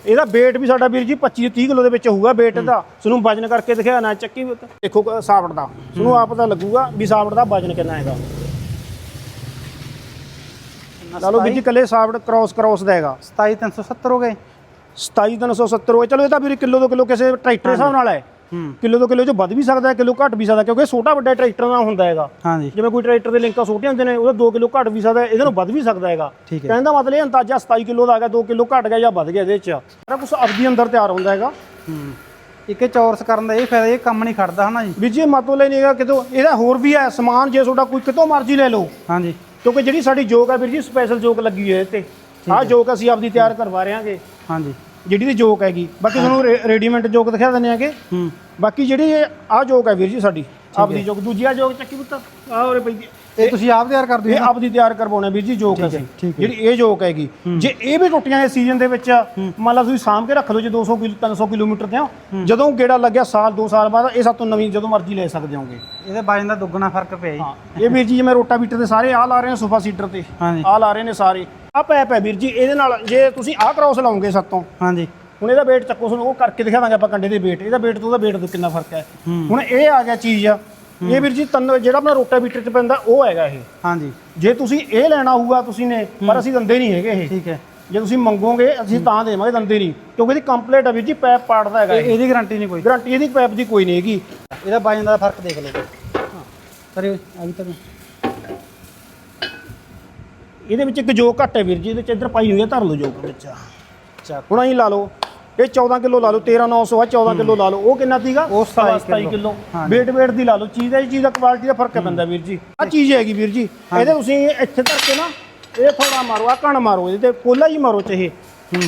B: ਇਹਦਾ weight ਵੀ ਸਾਡਾ ਵੀਰ ਜੀ 25 30 ਕਿਲੋ ਦੇ ਵਿੱਚ ਹੋਊਗਾ weight ਦਾ। ਤੁਹਾਨੂੰ ਵਜਨ ਕਰਕੇ ਦਿਖਾਣਾ ਚੱਕੀ। ਦੇਖੋ ਸਾਵਟ ਦਾ। ਤੁਹਾਨੂੰ ਆਪ ਪਤਾ ਲੱਗੂਗਾ ਵੀ ਸਾਵਟ ਦਾ ਵਜਨ ਕਿੰਨਾ ਹੈਗਾ। ਲਾ ਲਓ ਵੀਰ ਜੀ ਕੱਲੇ ਸਾਵਟ ਕ੍ਰਾਸ ਕ੍ਰਾਸ ਦਾ ਹੈਗਾ।
A: 27370 ਹੋ ਗਏ।
B: 27370 ਹੋਏ ਚਲੋ ਇਹ ਤਾਂ ਵੀਰ ਕਿਲੋ ਦੋ ਕਿਲੋ ਕਿਸੇ ਟਰੈਕਟਰ ਦੇ ਹਿਸਾਬ ਨਾਲ ਹੂੰ। ਕਿਲੋ ਦੋ ਕਿਲੋ ਚ ਵੱਧ ਵੀ ਸਕਦਾ ਹੈ ਕਿਲੋ ਘੱਟ ਵੀ ਸਕਦਾ ਕਿਉਂਕਿ ਛੋਟਾ ਵੱਡਾ ਟਰੈਕਟਰ ਨਾਲ ਹੁੰਦਾ ਹੈਗਾ।
A: ਹਾਂਜੀ।
B: ਜਿਵੇਂ ਕੋਈ ਟਰੈਕਟਰ ਦੇ ਲਿੰਕਾਂ ਛੋਟੀਆਂ ਹੁੰਦੀਆਂ ਨੇ ਉਹਦਾ 2 ਕਿਲੋ ਘੱਟ ਵੀ ਸਕਦਾ ਇਹਦੇ ਨੂੰ ਵੱਧ ਵੀ ਸਕਦਾ ਹੈਗਾ। ਕਹਿਣ ਦਾ ਮਤਲਬ ਇਹ ਅੰਦਾਜ਼ਾ 27 ਕਿਲੋ ਦਾ ਆ ਗਿਆ 2 ਕਿਲੋ ਘੱਟ ਗਿਆ ਜਾਂ ਵੱਧ ਗਿਆ ਇਹਦੇ ਚ। ਸਾਰਾ ਕੁਝ ਆਪਦੀ ਅੰਦਰ ਤਿਆਰ ਹੁੰਦਾ ਹੈਗਾ।
A: ਇੱਕ ਚੌਰਸ ਕਰਨ ਦਾ ਇਹ ਫਾਇਦਾ ਇਹ ਕੰਮ ਨਹੀਂ ਖੜਦਾ ਹਨਾ ਜੀ?
B: ਵੀ ਜੇ ਮਤਲਬ ਨਹੀਂ ਹੈਗਾ ਕਿਤੋਂ ਇਹਦਾ ਹੋਰ ਵੀ ਹੈ ਸਮਾਨ ਜੇ ਤੁਹਾਡਾ ਕੋਈ ਕਿਤੋਂ ਮਰਜ਼ੀ ਲੈ ਲਓ।
A: ਹਾਂਜੀ।
B: ਕਿਉਂਕਿ ਜਿਹੜੀ ਸਾਡੀ ਜੋਕ ਹੈ ਵੀਰ ਜੀ ਸਪੈਸ਼ਲ ਜੋਕ ਲੱਗੀ ਹੋਈ ਹੈ ਤੇ। ਆਹ ਜੋਕ ਅਸੀਂ ਆਪਦੀ ਤਿਆਰ ਕਰਵਾ ਰਹੇ ਹਾਂਗੇ
A: ਹਾਂਜੀ।
B: ਜਿਹੜੀ ਦੀ ਜੋਕ ਹੈਗੀ। ਬਾਕੀ ਤੁਹਾਨੂੰ ਰੇ- ਰੈਡੀਮੇਡ ਜੋਕ ਦਿਖਾ ਦਿੰਦੇ ਆਂਗੇ
A: ਹੂੰ।
B: ਬਾਕੀ ਜਿਹੜੀ ਆਹ ਜੋਕ ਹੈ ਵੀਰ ਜੀ ਸਾਡੀ ਆਪਦੀ ਜੋਕ ਦੂਜੀ ਆ ਜੋਕ ਚੱਕੀ ਪੁੱਤ ਆਹ ਉਰੇ ਪਈ
A: ਇਹ ਤੁਸੀਂ ਆਪ ਤਿਆਰ ਕਰਦੇ
B: ਇਹ
A: ਹੋ
B: ਆਪਦੀ ਤਿਆਰ ਕਰਵਾਉਣਾ ਵੀਰ ਜੀ ਜੋਕ ਅਸੀਂ।
A: ਠੀਕ ਹੈ।
B: ਜਿਹੜੀ ਇਹ ਜੋਕ ਹੈਗੀ ਜੇ ਇਹ ਵੀ ਟੁੱਟੀਆਂ ਇਸ ਸੀਜ਼ਨ ਦੇ ਵਿੱਚ ਮੰਨ ਲਾ ਤੁਸੀਂ ਸਾਂਭ ਕੇ ਰੱਖ ਲਓ ਜੇ 200 ਕਿਲੋ 300 ਕਿਲੋਮੀਟਰ ਤੇ ਆ ਜਦੋਂ ਗੇੜਾ ਲੱਗਿਆ ਸਾਲ 2 ਸਾਲ ਬਾਅਦ ਇਹ ਸਾਤੋਂ ਨਵੀਂ ਜਦੋਂ ਮਰਜ਼ੀ ਲੈ ਸਕਦੇ ਹੋਗੇ
A: ਇਹਦੇ ਵਜਨ ਦਾ ਦੁੱਗਣਾ ਫ਼ਰਕ ਪਿਆ ਜੀ।
B: ਹਾਂ ਇਹ ਵੀਰ ਜੀ ਜਿਵੇਂ ਰੋਟਾਵੀਟਰ ਦੇ ਸਾਰੇ ਆ ਲਾ ਰਹੇ ਨੇ ਸੋਫਾ ਸੀਟਰ ਤੇ।
A: ਹਾਂਜੀ।
B: ਆ ਲਾ ਰਹੇ ਨੇ ਸਾਰੇ। ਆ ਪੈਪ ਹੈ ਵੀਰ ਜੀ ਇਹਦੇ ਨਾਲ ਜੇ ਤੁਸੀਂ ਆਹ ਕ੍ਰਾਸ ਲਾਉਂਗੇ ਸਾਤੋਂ
A: ਹਾਂਜੀ।
B: ਹੁਣ ਇਹਦਾ weight ਚੱਕੋ ਤੁਹਾਨੂੰ ਉਹ ਕਰਕੇ ਦਿਖਾ ਦਾਂਗੇ ਆਪਾਂ ਕੰਡੇ ਦੇ weight ਇਹਦਾ weight ਤੋਂ ਉਹਦਾ weight ਤੋਂ ਕਿੰਨਾ ਫ਼ਰਕ ਹੈ।
A: ਹੂੰ।
B: ਹੁਣ ਇਹ ਆ ਗਿਆ ਚੀਜ਼ ਆ ਇਹ ਵੀਰ ਜੀ ਤਨ ਜਿਹੜਾ ਆਪਣਾ ਰੋਟਾਵੀਟਰ ਚ ਪੈਂਦਾ ਉਹ ਹੈਗਾ ਇਹ।
A: ਹਾਂਜੀ।
B: ਜੇ ਤੁਸੀਂ ਇਹ ਲੈਣਾ ਹੋਊਗਾ ਤੁਸੀਂ ਨੇ ਪਰ ਅਸੀਂ ਦੰਦੇ ਨਹੀਂ ਹੈਗੇ ਇਹ।
A: ਠੀਕ ਹੈ।
B: ਜੇ ਤੁਸੀਂ ਮੰਗੋਗੇ ਅਸੀਂ ਤਾਂ ਦੇਵਾਂਗੇ ਦੰਦੇ ਨਹੀਂ। ਕਿਉਂਕਿ ਇਹਦੀ ਕੰਪਲੀਟ ਆ ਵੀਰ ਜੀ ਪੈਪ ਪਾੜਦਾ ਹੈਗਾ
A: ਇਹ- ਇਹਦੀ ਗਾਰੰਟੀ ਨਹੀਂ ਕੋਈ।
B: ਗਾਰੰਟੀ ਇਹਦੀ ਪੈਪ ਦੀ ਕੋਈ ਨਹੀਂ ਹੈਗੀ।
A: ਇਹਦਾ ਵਜਨ ਦਾ ਫ਼ਰਕ ਦੇਖ ਲਓ। ਕਰਿਓ ਆ ਵੀ ਤੱਕ
B: ਇਹਦੇ ਵਿੱਚ ਇੱਕ ਜੋਕ ਘੱਟ ਹੈ ਵੀਰ ਜੀ ਇਹਦੇ ਚ ਇੱਧਰ ਪਾਈ ਹੋਈ ਹੈ ਧਰ ਲਓ ਜੋਕ। ਵਿੱਚ
A: ਚੱਕ
B: ਹੁਣ ਅਸੀਂ ਲਾ ਲਓ ਇਹ 14 ਕਿਲੋ ਲਾ ਲਓ 13900 ਆ 14 ਕਿਲੋ ਲਾ ਲਓ ਉਹ ਕਿੰਨਾ ਸੀਗਾ?
A: ਉਹ 27
B: 27 ਕਿਲੋ। weight weight ਦੀ ਲਾ ਲਓ ਚੀਜ਼ ਦਾ ਚੀਜ਼ ਦਾ ਕੁਆਲਿਟੀ ਦਾ ਫ਼ਰਕ ਪੈਂਦਾ ਵੀਰ ਜੀ। ਆ ਚੀਜ਼ ਹੈਗੀ ਵੀਰ ਜੀ ਇਹਦੇ ਤੁਸੀਂ ਇੱਥੇ ਧਰ ਕੇ ਨਾ ਇਹ ਥੋੜਾ ਮਾਰੋ ਆ ਕਣ ਮਾਰੋ ਇਹਦੇ ਤੇ ਪੋਲਾ ਹੀ ਮਾਰੋ ਚਾਹੇ।
A: ਹੂੰ।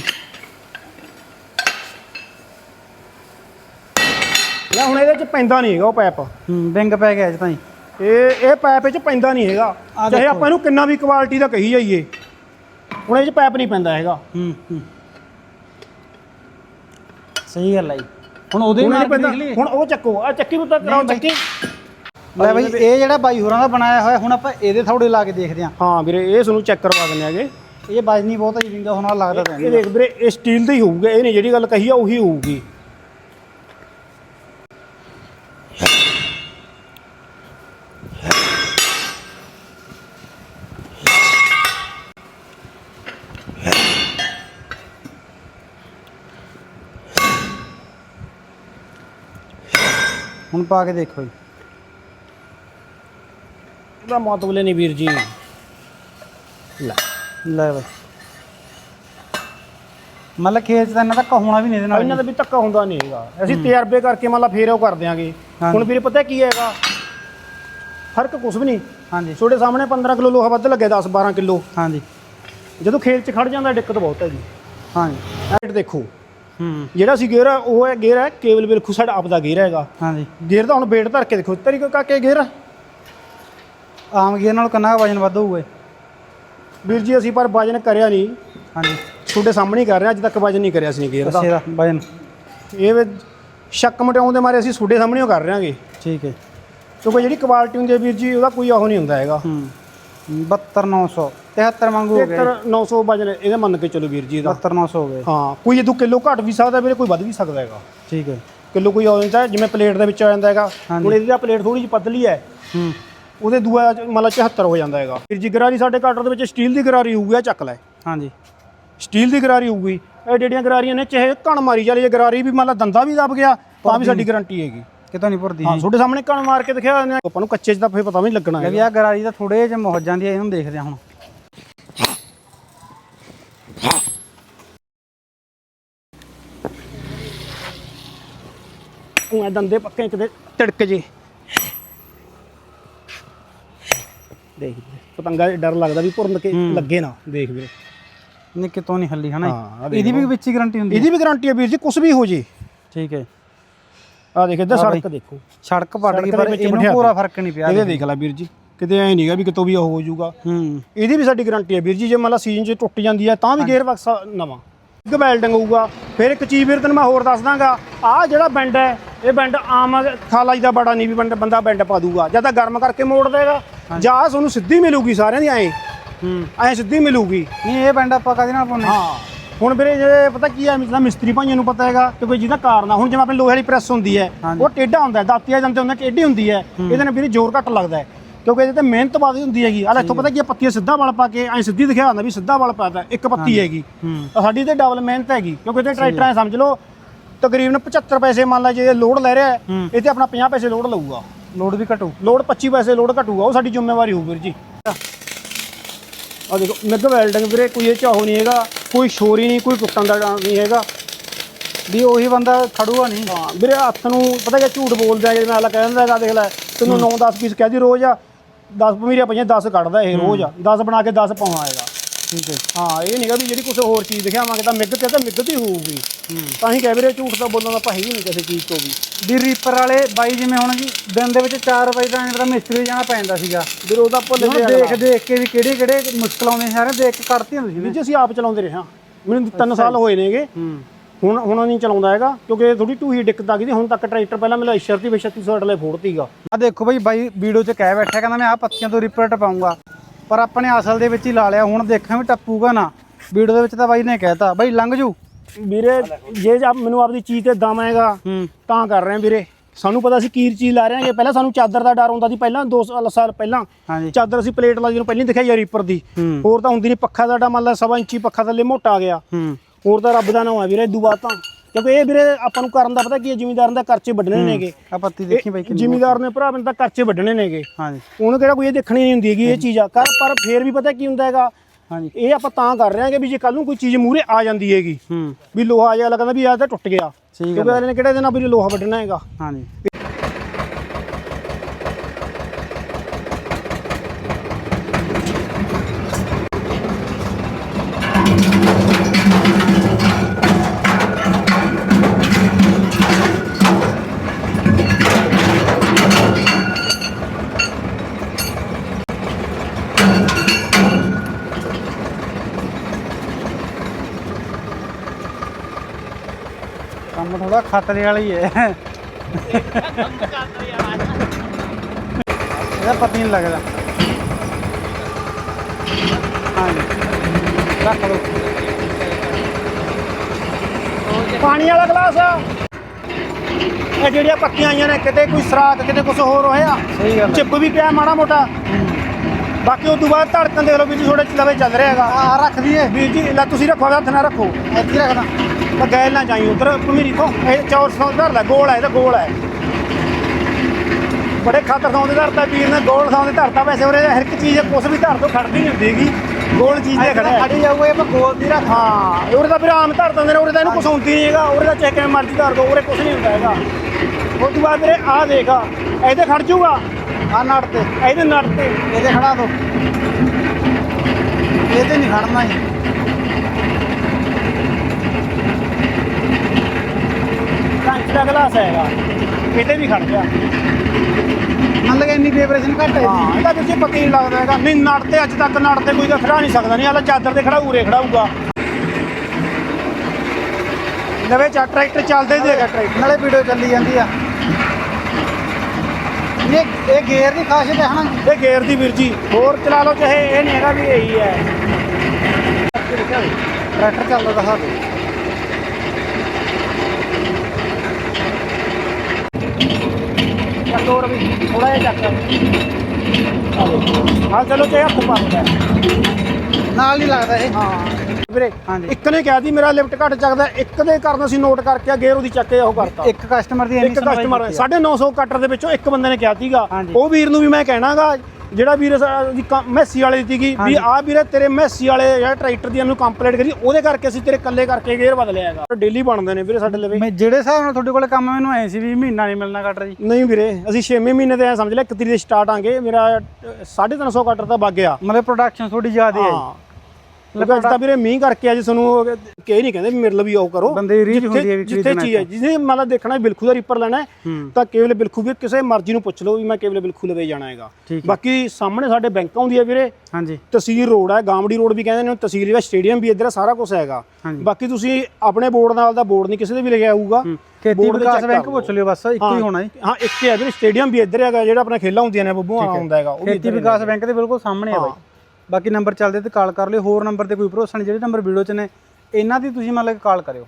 B: ਲੈ ਹੁਣ ਇਹਦੇ ਚ ਪੈਂਦਾ ਨਹੀਂ ਹੈਗਾ ਉਹ ਪੈਪ।
A: ਹੂੰ ਬਿੰਗ ਪੈ ਗਿਆ ਜੀ ਤਾਂ ਜੀ
B: ਇਹ ਇਹ ਪੈਪ ਵਿੱਚ ਪੈਂਦਾ ਨਹੀਂ ਹੈਗਾ। ਚਾਹੇ। ਆਪਾਂ ਇਹਨੂੰ ਕਿੰਨਾ ਵੀ ਕੁਆਲਿਟੀ ਦਾ ਕਹੀ ਜਾਈਏ। ਹੁਣ ਇਹ ਚ ਪੈਪ ਨਹੀਂ ਪੈਂਦਾ ਹੈਗਾ।
A: ਹੂੰ ਹੂੰ। ਸਹੀ ਗੱਲ ਹੈ ਹੁਣ ਉਹਦੇ ਨਾਲ ਦੇਖ
B: ਹੁਣ ਉਹ ਚੱਕੋ। ਆ ਚੱਕੀ ਨੂੰ ਤਾਂ ਕਰਾਓ। ਚੱਕੀ।
A: ਲੈ ਬਾਈ ਇਹ ਜਿਹੜਾ ਬਾਈ ਹੋਰਾਂ ਦਾ ਬਣਾਇਆ ਹੋਇਆ ਹੁਣ ਆਪਾਂ ਇਹਦੇ ਥੋੜੇ ਲਾ ਕੇ ਦੇਖਦੇ ਹਾਂ।
B: ਹਾਂ ਵੀਰੇ ਇਹ ਤੁਹਾਨੂੰ ਚੈੱਕ ਕਰਵਾ ਦਿੰਦੇ ਆਗੇ
A: ਇਹ ਵਜਨੀ ਬਹੁਤ ਹੈ ਵਿੰਗਾ ਹੋਣਾ ਲੱਗਦਾ
B: ਇਹ ਦੇਖ ਵੀਰੇ ਇਹ ਸਟੀਲ ਦਾ ਹੀ ਹੋਊਗਾ ਇਹ ਨਹੀਂ ਜਿਹੜੀ ਗੱਲ ਕਹੀ ਆ ਉਹੀ ਹੋਊਗੀ।
A: ਹੁਣ ਪਾ ਕੇ ਦੇਖੋ ਜੀ।
B: ਇਹਦਾ ਮਤਲਬ ਨਹੀਂ ਵੀਰ ਜੀ। ਲੈ
A: ਲੈ ਬਾਈ। ਮਤਲਬ ਖੇਤ ਤਾਂ ਇਹਨਾਂ ਦਾ ਕਹੋਣਾ ਵੀ ਨਹੀਂ ਇਹਦੇ ਨਾਲ।
B: ਇਹਨਾਂ ਦਾ ਵੀ ਧੱਕਾ ਹੁੰਦਾ ਨਹੀਂ ਹੈਗਾ। ਅਸੀਂ ਤਜਰਬੇ ਕਰਕੇ ਮੰਨ ਲਾ ਫੇਰ ਉਹ ਕਰ ਦਿਆਂਗੇ। ਹੁਣ ਵੀਰੇ ਪਤਾ ਕੀ ਹੈਗਾ? ਫ਼ਰਕ ਕੁਝ ਵੀ ਨਹੀਂ।
A: ਹਾਂਜੀ।
B: ਤੁਹਾਡੇ ਸਾਹਮਣੇ 15 ਕਿਲੋ ਲੋਹਾ ਵੱਧ ਲੱਗਿਆ 10 12 ਕਿਲੋ।
A: ਹਾਂਜੀ।
B: ਜਦੋਂ ਖੇਤ 'ਚ ਖੜ ਜਾਂਦਾ ਦਿੱਕਤ ਬਹੁਤ ਹੈ ਜੀ।
A: ਹਾਂਜੀ।
B: ਐਟ ਦੇਖੋ।
A: ਹੂੰ
B: ਜਿਹੜਾ ਸੀ ਗੇਅਰ ਆ ਉਹ ਹੈ ਗੇਅਰ ਹੈ ਕੇਵਲ ਬਿਲਕੁਲ ਸਾਡਾ ਆਪਦਾ ਗੇਅਰ ਹੈਗਾ।
A: ਹਾਂਜੀ।
B: ਗੇਅਰ ਦਾ ਹੁਣ ਵੇਟ ਧਰ ਕੇ ਦੇਖੋ ਤੇਰੀ ਕਾਕੇ ਗੇਅਰ
A: ਆਮ ਗੇਅਰ ਨਾਲ ਕਿੰਨਾ ਵਜਨ ਵੱਧ ਹੋਊਗਾ?
B: ਵੀਰ ਜੀ ਅਸੀਂ ਪਰ ਵਜਨ ਕਰਿਆ ਨਹੀਂ।
A: ਹਾਂਜੀ।
B: ਤੁਹਾਡੇ ਸਾਹਮਣੇ ਹੀ ਕਰ ਰਹੇ ਅੱਜ ਤੱਕ ਵਜਨ ਨਹੀਂ ਕਰਿਆ ਸੀ ਗੇਅਰ ਦਾ।
A: ਅੱਛੇ ਦਾ ਵਜਨ।
B: ਇਹ ਸ਼ੱਕ ਮਟਾਉਣ ਦੇ ਮਾਰੇ ਅਸੀਂ ਤੁਹਾਡੇ ਸਾਹਮਣੇ ਹੀ ਕਰ ਰਹੇ ਹਾਂਗੇ।
A: ਠੀਕ ਹੈ।
B: ਕਿਉਂਕਿ ਜਿਹੜੀ ਕੁਆਲਿਟੀ ਹੁੰਦੀ ਹੈ ਵੀਰ ਜੀ ਉਹਦਾ ਕੋਈ ਉਹ ਨਹੀਂ ਹੁੰਦਾ ਹੈਗਾ।
A: ਹੂੰ। 72900 73 ਵਾਂਗੂ ਹੋ ਗਿਆ
B: 900 ਵਜਨ ਇਹਦੇ ਮੰਨ ਕੇ ਚਲੋ ਵੀਰ ਜੀ ਦਾ
A: 72900 ਹੋ ਗਏ।
B: ਹਾਂ ਕੋਈ ਇਹ ਕਿਲੋ ਘੱਟ ਵੀ ਸਕਦਾ ਵੀਰੇ ਕੋਈ ਵੱਧ ਵੀ ਸਕਦਾ ਹੈਗਾ।
A: ਠੀਕ ਹੈ।
B: ਕਿਲੋ ਕੋਈ ਹੋ ਜਾਂਦਾ ਜਿਵੇਂ ਪਲੇਟ ਦੇ ਵਿੱਚ ਆ ਜਾਂਦਾ ਹੈਗਾ। ਹੁਣ ਇਹਦੀ ਤਾਂ ਪਲੇਟ ਥੋੜੀ ਜਿਹੀ ਪਤਲੀ ਹੈ।
A: ਹੂੰ।
B: ਉਹਦੇ ਦੂਆ ਮਤਲਬ 74 ਹੋ ਜਾਂਦਾ ਹੈਗਾ। ਵੀਰ ਜੀ ਗਰਾਰੀ ਸਾਡੇ ਕਟਰ ਦੇ ਵਿੱਚ ਸਟੀਲ ਦੀ ਗਰਾਰੀ ਹੋਊਗੀ ਆ ਚੱਕ ਲੈ।
A: ਹਾਂਜੀ।
B: ਸਟੀਲ ਦੀ ਗਰਾਰੀ ਹੋਊਗੀ। ਇਹ ਜਿਹੜੀਆਂ ਗਰਾਰੀਆਂ ਨੇ ਚਾਹੇ ਕਣ ਮਾਰੀ ਜਾਲੇ ਜੇ ਗਰਾਰੀ ਵੀ ਮੰਨ ਲਾ ਦੰਦਾ ਵੀ ਦਬ ਗਿਆ ਤਾਂ ਵੀ ਸਾਡੀ ਗਾਰੰਟੀ ਹੈਗੀ।
A: ਕਿਤੋਂ ਨਹੀਂ ਭਰਦੀ
B: ਹਾਂ ਤੁਹਾਡੇ ਸਾਹਮਣੇ ਕਣ ਮਾਰ ਕੇ ਦਿਖਿਆ ਆਪਾਂ ਨੂੰ ਕੱਚੇ 'ਚ ਤਾਂ ਫੇਰ ਪਤਾ ਵੀ ਨਹੀਂ ਲੱਗਣਾ ਹੈਗਾ।
A: ਆ ਗਰਾਰੀ ਦਾ ਥੋੜੇ ਜਿਹਾ ਮੁਹੱਜ ਹੈ ਇਹਨੂੰ ਦੇਖਦੇ ਹਾਂ ਹੁਣ।
B: ਉਹ ਦੰਦੇ ਪੱਕੇ ਕਿਤੇ ਤਿੜਕ ਜੇ। ਦੇਖ ਵੀਰੇ, ਪਤੰਗਾ ਦੇ ਡਰ ਲੱਗਦਾ ਵੀ ਭੁਰਨ ਕੇ ਲੱਗੇ ਨਾ ਦੇਖ ਵੀਰੇ।
A: ਨਹੀਂ ਕਿਤੋਂ ਨਹੀਂ ਹੱਲੀ ਹਨਾ?
B: ਹਾਂ, ਆਹ
A: ਇਹਦੀ ਵੀ ਵਿੱਚ ਹੀ ਗਾਰੰਟੀ ਹੁੰਦੀ ਹੈ।
B: ਇਹਦੀ ਵੀ ਗਾਰੰਟੀ ਹੈ ਵੀਰ ਜੀ ਕੁਝ ਵੀ ਹੋ ਜੇ।
A: ਠੀਕ ਹੈ।
B: ਆ ਦੇਖ ਇੱਧਰ ਸੜਕ ਦੇਖੋ।
A: ਸੜਕ ਪੱਟ ਗਈ
B: ਸੜਕ
A: ਪਰ
B: ਵਿੱਚ
A: ਇਹਨੂੰ ਪੂਰਾ। ਫ਼ਰਕ ਨਹੀਂ ਪਿਆ
B: ਇਹਦੇ ਦੇਖ ਲੈ ਵੀਰ ਜੀ ਕਿਤੇ ਐ ਨਹੀਂਗਾ ਵੀ ਕਿਤੋਂ ਵੀ ਉਹ ਹੋ ਜਾਊਗਾ।
A: ਹੂੰ।
B: ਇਹਦੀ ਵੀ ਸਾਡੀ ਗਾਰੰਟੀ ਹੈ ਵੀਰ ਜੀ ਜੇ ਮੰਨ ਲਾ ਸੀਜ਼ਨ 'ਚ ਟੁੱਟ ਜਾਂਦੀ ਹੈ ਤਾਂ ਵੀ ਗੇਅਰ ਬਕਸ ਨਵਾਂ। ਇੱਕ ਵੈਲਡਿੰਗ ਹੋਊਗਾ ਫਿਰ ਇੱਕ ਚੀਜ਼ ਵੀਰ ਤੈਨੂੰ ਮੈਂ ਹੋਰ ਦੱਸ ਦਾਂਗਾ ਆਹ ਜਿਹੜਾ ਬੈਂਡ ਹੈ ਇਹ ਬੈਂਡ ਆਮ ਖਾਲਾਈ ਦਾ ਬੜਾ ਨਹੀਂ ਵੀ ਬੰਦਾ ਬੰਦਾ ਬੈਂਡ ਪਾ ਦੂਗਾ। ਜਾਂ ਤਾਂ ਗਰਮ ਕਰਕੇ ਮੋੜ ਦੇਗਾ। ਜਾਂ ਤੁਹਾਨੂੰ ਸਿੱਧੀ ਮਿਲੂਗੀ ਸਾਰਿਆਂ ਦੀ ਐਂ।
A: ਹੂੰ।
B: ਐਂ ਸਿੱਧੀ ਮਿਲੂਗੀ।
A: ਨਹੀਂ ਇਹ ਪਿੰਡ ਆਪਾਂ ਕਦੇ ਨਾਲ ਪਾਉਣੇ
B: ਹਾਂ। ਹੁਣ ਵੀਰੇ ਜੇ ਪਤਾ ਕੀ ਹੈ ਜਿੱਦਾਂ ਮਿਸਤਰੀ ਭਾਈਆਂ ਨੂੰ ਪਤਾ ਹੈਗਾ ਕਿ ਕੋਈ ਜਿਹਦਾ ਕਾਰਨ ਆ। ਹੁਣ ਜਿਵੇਂ ਆਪਣੇ ਲੋਹੇ ਵਾਲੀ ਪ੍ਰੈਸ ਹੁੰਦੀ ਹੈ। ਉਹ ਟੇਢਾ ਹੁੰਦਾ ਦਾਤੀਆ ਜਾਂਦੇ ਹੁੰਦੇ ਟੇਢੀ ਹੁੰਦੀ ਹੈ। ਇਹਦੇ ਨਾਲ ਵੀਰੇ ਜ਼ੋਰ ਘੱਟ ਲੱਗਦਾ ਹੈ। ਕਿਉਂਕਿ ਇਹਦੇ ਤੇ ਮਿਹਨਤ ਬਾਦੀ ਹੁੰਦੀ ਹੈਗੀ। ਆ ਇੱਥੋਂ ਪਤਾ ਕੀ ਪੱਤੀਆਂ ਸਿੱਧਾ ਵਾਲ ਪਾ ਕੇ ਐਂ ਸਿੱਧੀ ਦਿਖਾ ਹੁੰਦਾ ਵੀ ਸਿੱਧਾ ਵਾਲ ਪਾਦਾ ਇੱਕ ਪੱਤੀ ਹੈਗੀ। ਸਾਡੀ ਤੇ ਡਬਲ ਮਿਹਨਤ ਹੈਗੀ। ਕਿਉਂਕਿ ਇਹਦੇ ਟਰੈਕਟਰਾਂ ਸਮਝ ਲਓ ਤਕਰੀਬਨ 75 ਪੈਸੇ ਮੰਨ ਲਾ ਜੇ ਲੋਡ ਲੈ ਰਿਹਾ ਹੈ,
A: ਹੂੰ।
B: ਇਹ ਤੇ ਆਪਣਾ 50 ਪੈਸੇ ਲੋਡ ਲਊਗਾ।
A: ਲੋਡ ਵੀ ਘਟੂ।
B: ਲੋਡ 25 ਪੈਸੇ ਲੋਡ ਘਟੂਗਾ ਉਹ ਸਾਡੀ ਜ਼ਿੰਮੇਵਾਰੀ ਹੋਊ ਵੀਰ ਜੀ। ਆ ਦੇਖੋ ਮਿੱਗ ਵੈਲਡਿੰਗ ਵੀਰੇ ਕੋਈ ਇਹ ਚਾਹੋ ਨਹੀਂ ਹੈਗਾ ਕੋਈ ਸ਼ੋਰ ਹੀ ਨਹੀਂ ਕੋਈ ਟੁੱਟਣ ਦਾ ਡਰ ਨਹੀਂ ਹੈਗਾ।
A: ਵੀ ਉਹੀ ਬੰਦਾ ਖੜੂਗਾ ਨਹੀਂ।
B: ਹਾਂ। ਵੀਰੇ ਹੱਥ ਨੂੰ ਪਤਾ ਕਿ ਝੂਠ ਬੋਲਦਾ ਜਿਵੇਂ ਅਗਲਾ ਕਹਿ ਦਿੰਦਾ ਹੈਗਾ ਦੇਖ ਲੈ ਤੈਨੂੰ 9-10 ਪੀਸ ਕਹਿ ਦੀ ਰੋਜ਼ ਆ 10 ਪਮੀਰੀਆਂ ਪਈਆਂ 10 ਕੱਢਦਾ ਇਹ ਰੋਜ਼ ਆ 10 ਬਣਾ ਕੇ 10 ਪਾਉਣਾ ਹੈਗਾ।
A: ਠੀਕ ਹੈ।
B: ਹਾਂ ਇਹ ਨਹੀਂਗਾ ਵੀ ਜਿਹੜੀ ਕੁਝ ਹੋਰ ਚੀਜ਼ ਦਿਖਾਵਾਂਗੇ ਤਾਂ ਮਿੱਗ ਤੇ ਤਾਂ ਮਿੱਗ ਤੇ ਹੋਊਗੀ। ਤਾਂ ਹੀ ਕਹਿ ਵੀਰੇ ਝੂਠ ਤਾਂ ਬੋਲਣ ਦਾ ਭਾਈ ਹੀ ਨਹੀਂ ਕਿਸੇ ਚੀਜ਼ ਤੋਂ ਵੀ।
A: ਵੀ ਰੀਪਰ ਵਾਲੇ ਬਾਈ ਜਿਵੇਂ ਹੁਣ ਜੀ ਦਿਨ ਦੇ ਵਿੱਚ 4 ਵਜੇ ਤਾਂ ਐਂ ਮਿਸਤਰੀ ਜਾਣਾ ਪੈਂਦਾ ਸੀਗਾ।
B: ਵੀਰੇ ਉਹਦਾ ਭੁੱਲ
A: ਹੁਣ ਦੇਖ ਦੇਖ ਕੇ ਵੀ ਕਿਹੜੇ ਕਿਹੜੇ ਮੁਸ਼ਕਲ ਆਉਂਦੇ ਸਾਰੇ ਦੇਖ ਕੇ ਕੱਢਤੀ ਹੁੰਦੀ ਸੀ।
B: ਵੀ ਜੀ ਅਸੀਂ ਆਪ ਚਲਾਉਂਦੇ ਰਹੇ ਹਾਂ। ਮੈਨੂੰ 3 ਸਾਲ ਹੋਏ ਨੇਗੇ।
A: ਹੂੰ।
B: ਹੁਣ ਹੁਣ ਨਹੀਂ ਚਲਾਉਂਦਾ ਹੈਗਾ ਕਿਉਂਕਿ ਥੋੜੀ ਟੂਹੀ ਦਿੱਕਤ ਆ ਗਈ ਸੀ। ਹੁਣ ਤੱਕ ਟਰੈਕਟਰ ਪਹਿਲਾਂ ਮੇਰਾ ਇਸ਼ਰ ਦੀ 3600 ਅਟਲੇ ਫੋੜਤੀਗਾ।
A: ਆ ਦੇਖੋ ਬਈ ਬਾਈ ਵੀਡੀਓ 'ਚ ਕਹਿ ਬੈਠਾ ਕਹਿੰਦਾ ਮੈਂ ਆ ਪੱਤੀਆਂ ਤੋਂ ਰੀਪਰ ਟਪਾਉਂਗਾ ਪਰ ਆਪਣੇ ਅਸਲ ਦੇ ਵਿੱਚ ਹੀ ਲਾ ਲਿਆ ਹੁਣ ਦੇਖਾਂ ਵੀ ਟੱਪੂਗਾ ਨਾ। ਵੀਡੀਓ ਦੇ ਵਿੱਚ ਤਾਂ ਬਾਈ ਨੇ ਕਹਿਤਾ ਬਾਈ ਲੰਘ ਜੂ।
B: ਵੀਰੇ ਜੇ ਆਪ ਮੈਨੂੰ ਆਪਦੀ ਚੀਜ਼ ਤੇ ਦਮ ਆਏਗਾ ਤਾਂ ਕਰ ਰਹੇ ਵੀਰੇ। ਸਾਨੂੰ ਪਤਾ ਸੀ ਕੀ ਚੀਜ਼ ਲਾ ਰਹੇ ਹਾਂ ਪਹਿਲਾਂ ਸਾਨੂੰ ਚਾਦਰ ਦਾ ਡਰ ਹੁੰਦਾ ਸੀ ਪਹਿਲਾਂ 2 ਸਾਲ ਪਹਿਲਾਂ। ਚਾਦਰ ਅਸੀਂ ਪਲੇਟ ਲਾ ਜਿਹਨੂੰ ਪਹਿਲਾਂ ਦਿਖਾਈ ਆ ਰੀਪਰ ਦੀ। ਹੋਰ ਤਾਂ ਹੁੰਦੀ ਨਹੀਂ ਪੱਖਾ ਸਾਡਾ ਮੰਨ ਲਾ ਸਵਾ ਇੰਚੀ ਪੱਖਾ ਥੱਲੇ ਮੋਟਾ ਆ ਗਿਆ। ਹੋਰ ਤਾਂ ਰੱਬ ਦਾ ਨਾਮ ਹੈ ਵੀਰੇ ਦੁਆ ਤਾਂ। ਕਿਉਂਕਿ ਇਹ ਵੀਰੇ ਆਪਾਂ ਨੂੰ ਕਰਨ ਦਾ ਪਤਾ ਕੀ ਹੈ ਜ਼ਿਮੀਦਾਰਾਂ ਦਾ ਖਰਚੇ ਵੱਢਣੇ ਨੇਗੇ।
A: ਆ ਪੱਤੀ ਦੇਖੀ ਬਾਈ ਕਿੰਨੀ
B: ਜ਼ਿਮੀਦਾਰ ਨੇ ਭਰਾ ਮੈਨੂੰ ਤਾਂ ਖਰਚੇ ਵੱਢਣੇ ਨੇਗੇ।
A: ਹਾਂਜੀ।
B: ਉਹਨੂੰ ਕਿਹੜਾ ਕੋਈ ਇਹ ਦੇਖਣੀ ਨਹੀਂ ਹੁੰਦੀ ਹੈਗੀ ਇਹ ਚੀਜ਼ ਆ। ਕਰ ਪਰ ਫੇਰ ਵੀ ਪਤਾ ਕੀ ਹੁੰਦਾ ਹੈਗਾ
A: ਹਾਂਜੀ।
B: ਇਹ ਆਪਾਂ ਤਾਂ ਕਰ ਰਹੇ ਹਾਂਗੇ ਵੀ ਜੇ ਕੱਲ ਨੂੰ ਕੋਈ ਚੀਜ਼ ਮੂਰੇ ਆ ਜਾਂਦੀ ਹੈਗੀ
A: ਹੂੰ।
B: ਵੀ ਲੋਹਾ ਆ ਜਾ ਲੱਗਦਾ ਵੀ ਆ ਤਾਂ ਟੁੱਟ ਗਿਆ। ਕਿਉਂਕਿ ਅਗਲੇ ਨੇ ਕਿਹੜੇ ਦਿਨ ਵੀ ਲੋਹਾ ਵੱਢਣਾ ਹੈਗਾ।
A: ਹਾਂਜੀ। ਥੋੜਾ ਖਤਰੇ ਵਾਲਾ ਹੀ ਇਹਦਾ ਪਤਾ ਨਹੀਂ ਲੱਗਦਾ। ਹਾਂਜੀ। ਰੱਖ ਲਓ।
B: ਪਾਣੀ ਵਾਲਾ ਗਲਾਸ ਇਹ ਜਿਹੜੀਆਂ ਪੱਕੀਆਂ ਆਈਆਂ ਨੇ ਕਿਤੇ ਕੋਈ ਸਰਾਖ ਕਿਤੇ ਕੁਝ ਹੋਰ ਹੋਇਆ?
A: ਸਹੀ ਗੱਲ।
B: ਚਿੱਪ ਵੀ ਪਿਆ ਮਾੜਾ ਮੋਟਾ। ਬਾਕੀ ਉਸ ਤੋਂ ਬਾਅਦ ਧੜਕਣ ਦੇਖ ਲਓ ਵੀ ਜੀ ਥੋੜੇ ਲਵੇ ਚੱਲ ਰਿਹਾ ਹੈਗਾ।
A: ਆ ਰੱਖ ਦਈਏ।
B: ਵੀਰ ਜੀ ਲੈ ਤੁਸੀਂ ਰੱਖੋ ਹੱਥ ਨਾ ਰੱਖੋ।
A: ਇੱਥੇ ਰੱਖਦਾ।
B: ਗੈਲ ਨਾ ਜਾਈ ਉਧਰ ਭਮੀਰੀ ਤੋਂ। ਇਹ ਚੌਰ ਸੌ ਧਰ ਲੈ ਗੋਲ ਹੈ ਇਹਦਾ ਗੋਲ ਹੈ ਬੜੇ ਖਾਤਰ ਥਾਂ ਦੇ ਧਰਤਾ ਵੀਰ ਨੇ ਗੋਲ ਥਾਂ ਦੇ ਧਰਤਾ ਵੈਸੇ ਉਰੇ ਹਰ ਇੱਕ ਚੀਜ਼ ਕੁਛ ਵੀ ਧਰ ਤੋਂ ਖੜਦੀ ਨਹੀਂ ਹੁੰਦੀ ਹੈਗੀ। ਗੋਲ ਚੀਜ਼ ਤੇ ਖੜਾ
A: ਖੜੀ ਜਾਊਗਾ ਇਹ ਗੋਲ ਦੀ ਰੱਖ
B: ਹਾਂ ਇਹ ਉਰੇ ਤਾਂ ਫਿਰ ਆਮ ਧਰ ਦਿੰਦੇ ਨੇ ਤਾਂ ਇਹਨੂੰ ਕੁਛ ਹੁੰਦੀ ਨਹੀਂ ਹੈਗਾ। ਤਾਂ ਚਾਹੇ ਕਿਵੇਂ ਮਰਜ਼ੀ ਧਰ ਦੋ ਉਰੇ ਕੁਛ ਨਹੀਂ ਹੁੰਦਾ ਹੈਗਾ। ਉਸ ਤੋਂ ਬਾਅਦ ਵੀਰੇ ਆਹ ਦੇਖ ਆ ਇਹਦੇ ਖੜ ਜੂਗਾ
A: ਆ ਨੜ ਤੇ।
B: ਇਹਦੇ ਨਟ ਤੇ।
A: ਇਹਦੇ ਖੜਾ ਦੋ। ਇਹਦੇ ਨਹੀਂ ਖੜਨਾ ਹੀ
B: ਕੰਚ ਦਾ ਗਲਾਸ ਹੈਗਾ। ਇਹਦੇ ਵੀ ਖੜ ਗਿਆ।
A: ਮੰਨ ਲਗਾ ਇੰਨੀ ਵਾਈਬ੍ਰੇਸ਼ਨ ਘੱਟ ਹੈ
B: ਹਾਂ ਇਹਦਾ ਹੀ ਨਹੀਂ ਲੱਗਦਾ ਹੈਗਾ। ਨਹੀਂ ਨਟ ਤੇ ਅੱਜ ਤੱਕ ਨਟ ਤੇ ਕੋਈ ਤਾਂ ਖੜਾ ਨਹੀਂ ਸਕਦਾ। ਨਹੀਂ ਹਾਲੇ ਚਾਦਰ ਤੇ ਖੜਾ ਉਰੇ ਖੜਾਊਗਾ। ਨਵੇਂ ਚਾ ਟਰੈਕਟਰ ਚੱਲਦੇ ਦੇਗਾ ਟਰੈਕਟਰ।
A: ਨਾਲੇ ਵੀਡੀਓ ਚੱਲੀ ਜਾਂਦੀ ਆ। ਇਹ ਇਹ ਗੇਅਰ ਦੀ ਖਾਸੀਅਤ ਹੈ ਹਨਾ?
B: ਇਹ ਗੇਅਰ ਦੀ ਵੀਰ ਜੀ ਹੋਰ ਚਲਾ ਲਓ ਚਾਹੇ ਇਹ ਨਹੀਂ ਹੈਗਾ ਵੀ ਇਹੀ ਹੈ।
A: ਟਰੈਕਟਰ ਚੱਲਦਾ ਦਿਖਾ ਦੇ
B: ਹੋਰ ਵੀ ਥੋੜਾ ਜਿਹਾ ਚੱਕ ਹਾਂ ਚਲੋ ਚਾਹੇ ਹੱਥ ਪਾ ਦਿੰਦਾ
A: ਨਾਲ ਨਹੀਂ ਲੱਗਦਾ ਇਹ
B: ਹਾਂ ਵੀਰੇ
A: ਹਾਂਜੀ।
B: ਇੱਕ ਨੇ ਕਹਿ ਦੀ ਮੇਰਾ ਲਿਫਟ ਘੱਟ ਚੱਕਦਾ ਇੱਕ ਦੇ ਕਾਰਨ ਅਸੀਂ ਨੋਟ ਕਰਕੇ ਆ ਗੇਅਰ ਉਹਦੀ ਚੱਕ ਕੇ ਉਹ ਕਰਤਾ
A: ਇੱਕ ਕਸਟਮਰ ਦੀ
B: ਇੱਕ ਕਸਟਮਰ
A: ਕੀਤੀ ਆ।
B: 950 ਕੱਟਰ ਦੇ ਵਿੱਚੋਂ ਇੱਕ ਬੰਦੇ ਨੇ ਕਿਹਾ ਸੀਗਾ। ਉਹ ਵੀਰ ਨੂੰ ਵੀ ਮੈਂ ਕਹਿਣਾਗਾ ਜਿਹੜਾ ਵੀਰ ਦੀ ਮੈਸੀ ਵਾਲੇ ਦੀ ਸੀਗੀ ਵੀ। ਆ ਵੀਰੇ ਤੇਰੇ ਮੈਸੀ ਵਾਲੇ ਜਿਹੜਾ ਟਰੈਕਟਰ ਦੀ ਇਹਨੂੰ ਕੰਪਲੀਟ ਕਰੀ ਉਹਦੇ ਕਰਕੇ ਅਸੀਂ ਤੇਰੇ ਕੱਲੇ ਕਰਕੇ ਗੇਅਰ ਬਦਲਿਆ ਹੈਗਾ। ਡੇਲੀ ਬਣਦੇ ਨੇ ਵੀਰੇ ਸਾਡੇ ਲਵੇ
A: ਮੈਂ ਜਿਹੜੇ ਹਿਸਾਬ ਨਾਲ ਤੁਹਾਡੇ ਕੋਲ ਕੰਮ ਮੈਨੂੰ ਐ ਸੀ ਵੀ ਮਹੀਨਾ ਨਹੀਂ ਮਿਲਣਾ ਕਟਰ ਜੀ।
B: ਨਹੀਂ ਵੀਰੇ ਅਸੀਂ 6ਵੇਂ ਮਹੀਨੇ ਤੇ ਐ ਸਮਝ ਲੈ 31 ਦੇ ਸਟਾਰਟ ਆਂਗੇ ਮੇਰਾ 350 ਕਟਰ ਤਾਂ ਵਗ ਗਿਆ।
A: ਮਤਲਬ ਪ੍ਰੋਡਕਸ਼ਨ ਥੋੜੀ ਜ਼ਿਆਦਾ ਹੈ।
B: ਹਾਂ ਅੱਜ ਤਾਂ ਵੀਰੇ ਮੀਂਹ ਕਰਕੇ ਅੱਜ ਤੁਹਾਨੂੰ ਕਹੇ ਨਹੀਂ ਕਹਿੰਦੇ ਮੇਰੇ ਲਈ ਵੀ ਆਓ ਕਰੋ।
A: ਬੰਦੇ ਦੀ ਰੀਝ ਹੁੰਦੀ ਹੈ ਵੀ
B: ਜਿੱਥੇ ਚੀਜ਼ ਹੈ ਜਿਹਨੇ ਮਤਲਬ ਦੇਖਣਾ ਬਿਲਖੂ ਦਾ ਰੀਪਰ ਲੈਣਾ ਹੈ
A: ਹੂੰ।
B: ਤਾਂ ਕੇਵਲ ਬਿਲਖੂ ਵੀ ਕਿਸੇ ਮਰਜ਼ੀ ਨੂੰ ਪੁੱਛ ਲਓ ਵੀ ਮੈਂ ਕੇਵਲ ਬਿਲਖੂ ਲਵੇ ਜਾਣਾ ਹੈਗਾ।
A: ਹੈ।
B: ਬਾਕੀ ਸਾਹਮਣੇ ਸਾਡੇ ਬੈਂਕ ਆਉਂਦੀ ਹੈ ਵੀਰੇ।
A: ਹਾਂਜੀ।
B: ਤਹਿਸੀਲ ਰੋਡ ਹੈ ਗਾਮੜੀ ਰੋਡ ਵੀ ਕਹਿੰਦੇ ਨੇ ਤਹਿਸੀਲ ਦਾ ਸਟੇਡੀਅਮ ਵੀ ਇੱਧਰ ਹੈ, ਸਾਰਾ ਕੁਝ ਹੈਗਾ। ਬਾਕੀ ਤੁਸੀਂ ਆਪਣੇ ਬੋਰਡ ਨਾਲ ਦਾ ਬੋਰਡ ਨਹੀਂ ਕਿਸੇ ਦੇ ਵੀ ਲਿਖਿਆ ਹੋਊਗਾ।
A: ਹੂੰ। ਖੇਤੀ ਵਿਕਾਸ ਬੈਂਕ ਪੁੱਛ ਲਿਓ। ਬਸ ਇੱਕੋ ਹੀ ਹੋਣਾ ਜੀ।
B: ਹਾਂ ਇੱਕ ਹੀ ਹੈ ਵੀਰੇ ਸਟੇਡੀਅਮ ਵੀ ਇੱਧਰ ਹੈਗਾ ਜਿਹੜਾ ਆਪਣਾ ਖੇਲਾਂ ਹੁੰਦੀਆਂ ਨੇ ਬੱਬੂ ਆਉਂਦਾ ਹੈਗਾ ਉਹ ਵੀ
A: ਖੇਤੀ ਵਿਕਾਸ ਬੈਂਕ ਦੇ ਬਿਲਕੁਲ ਸਾਹਮਣੇ ਆ ਬਾਈ। ਬਾਕੀ ਨੰਬਰ ਚੱਲਦੇ ਤੇ ਕਾਲ ਕਰ ਲਿਓ। ਹੋਰ ਨੰਬਰ ਤੇ ਕੋਈ ਭਰੋਸਾ ਨਹੀਂ, ਜਿਹੜੇ ਨੰਬਰ ਵੀਡੀਓ 'ਚ ਨੇ, ਇਹਨਾਂ ਦੀ ਤੁਸੀਂ ਮਤਲਬ ਕਾਲ ਕਰਿਓ।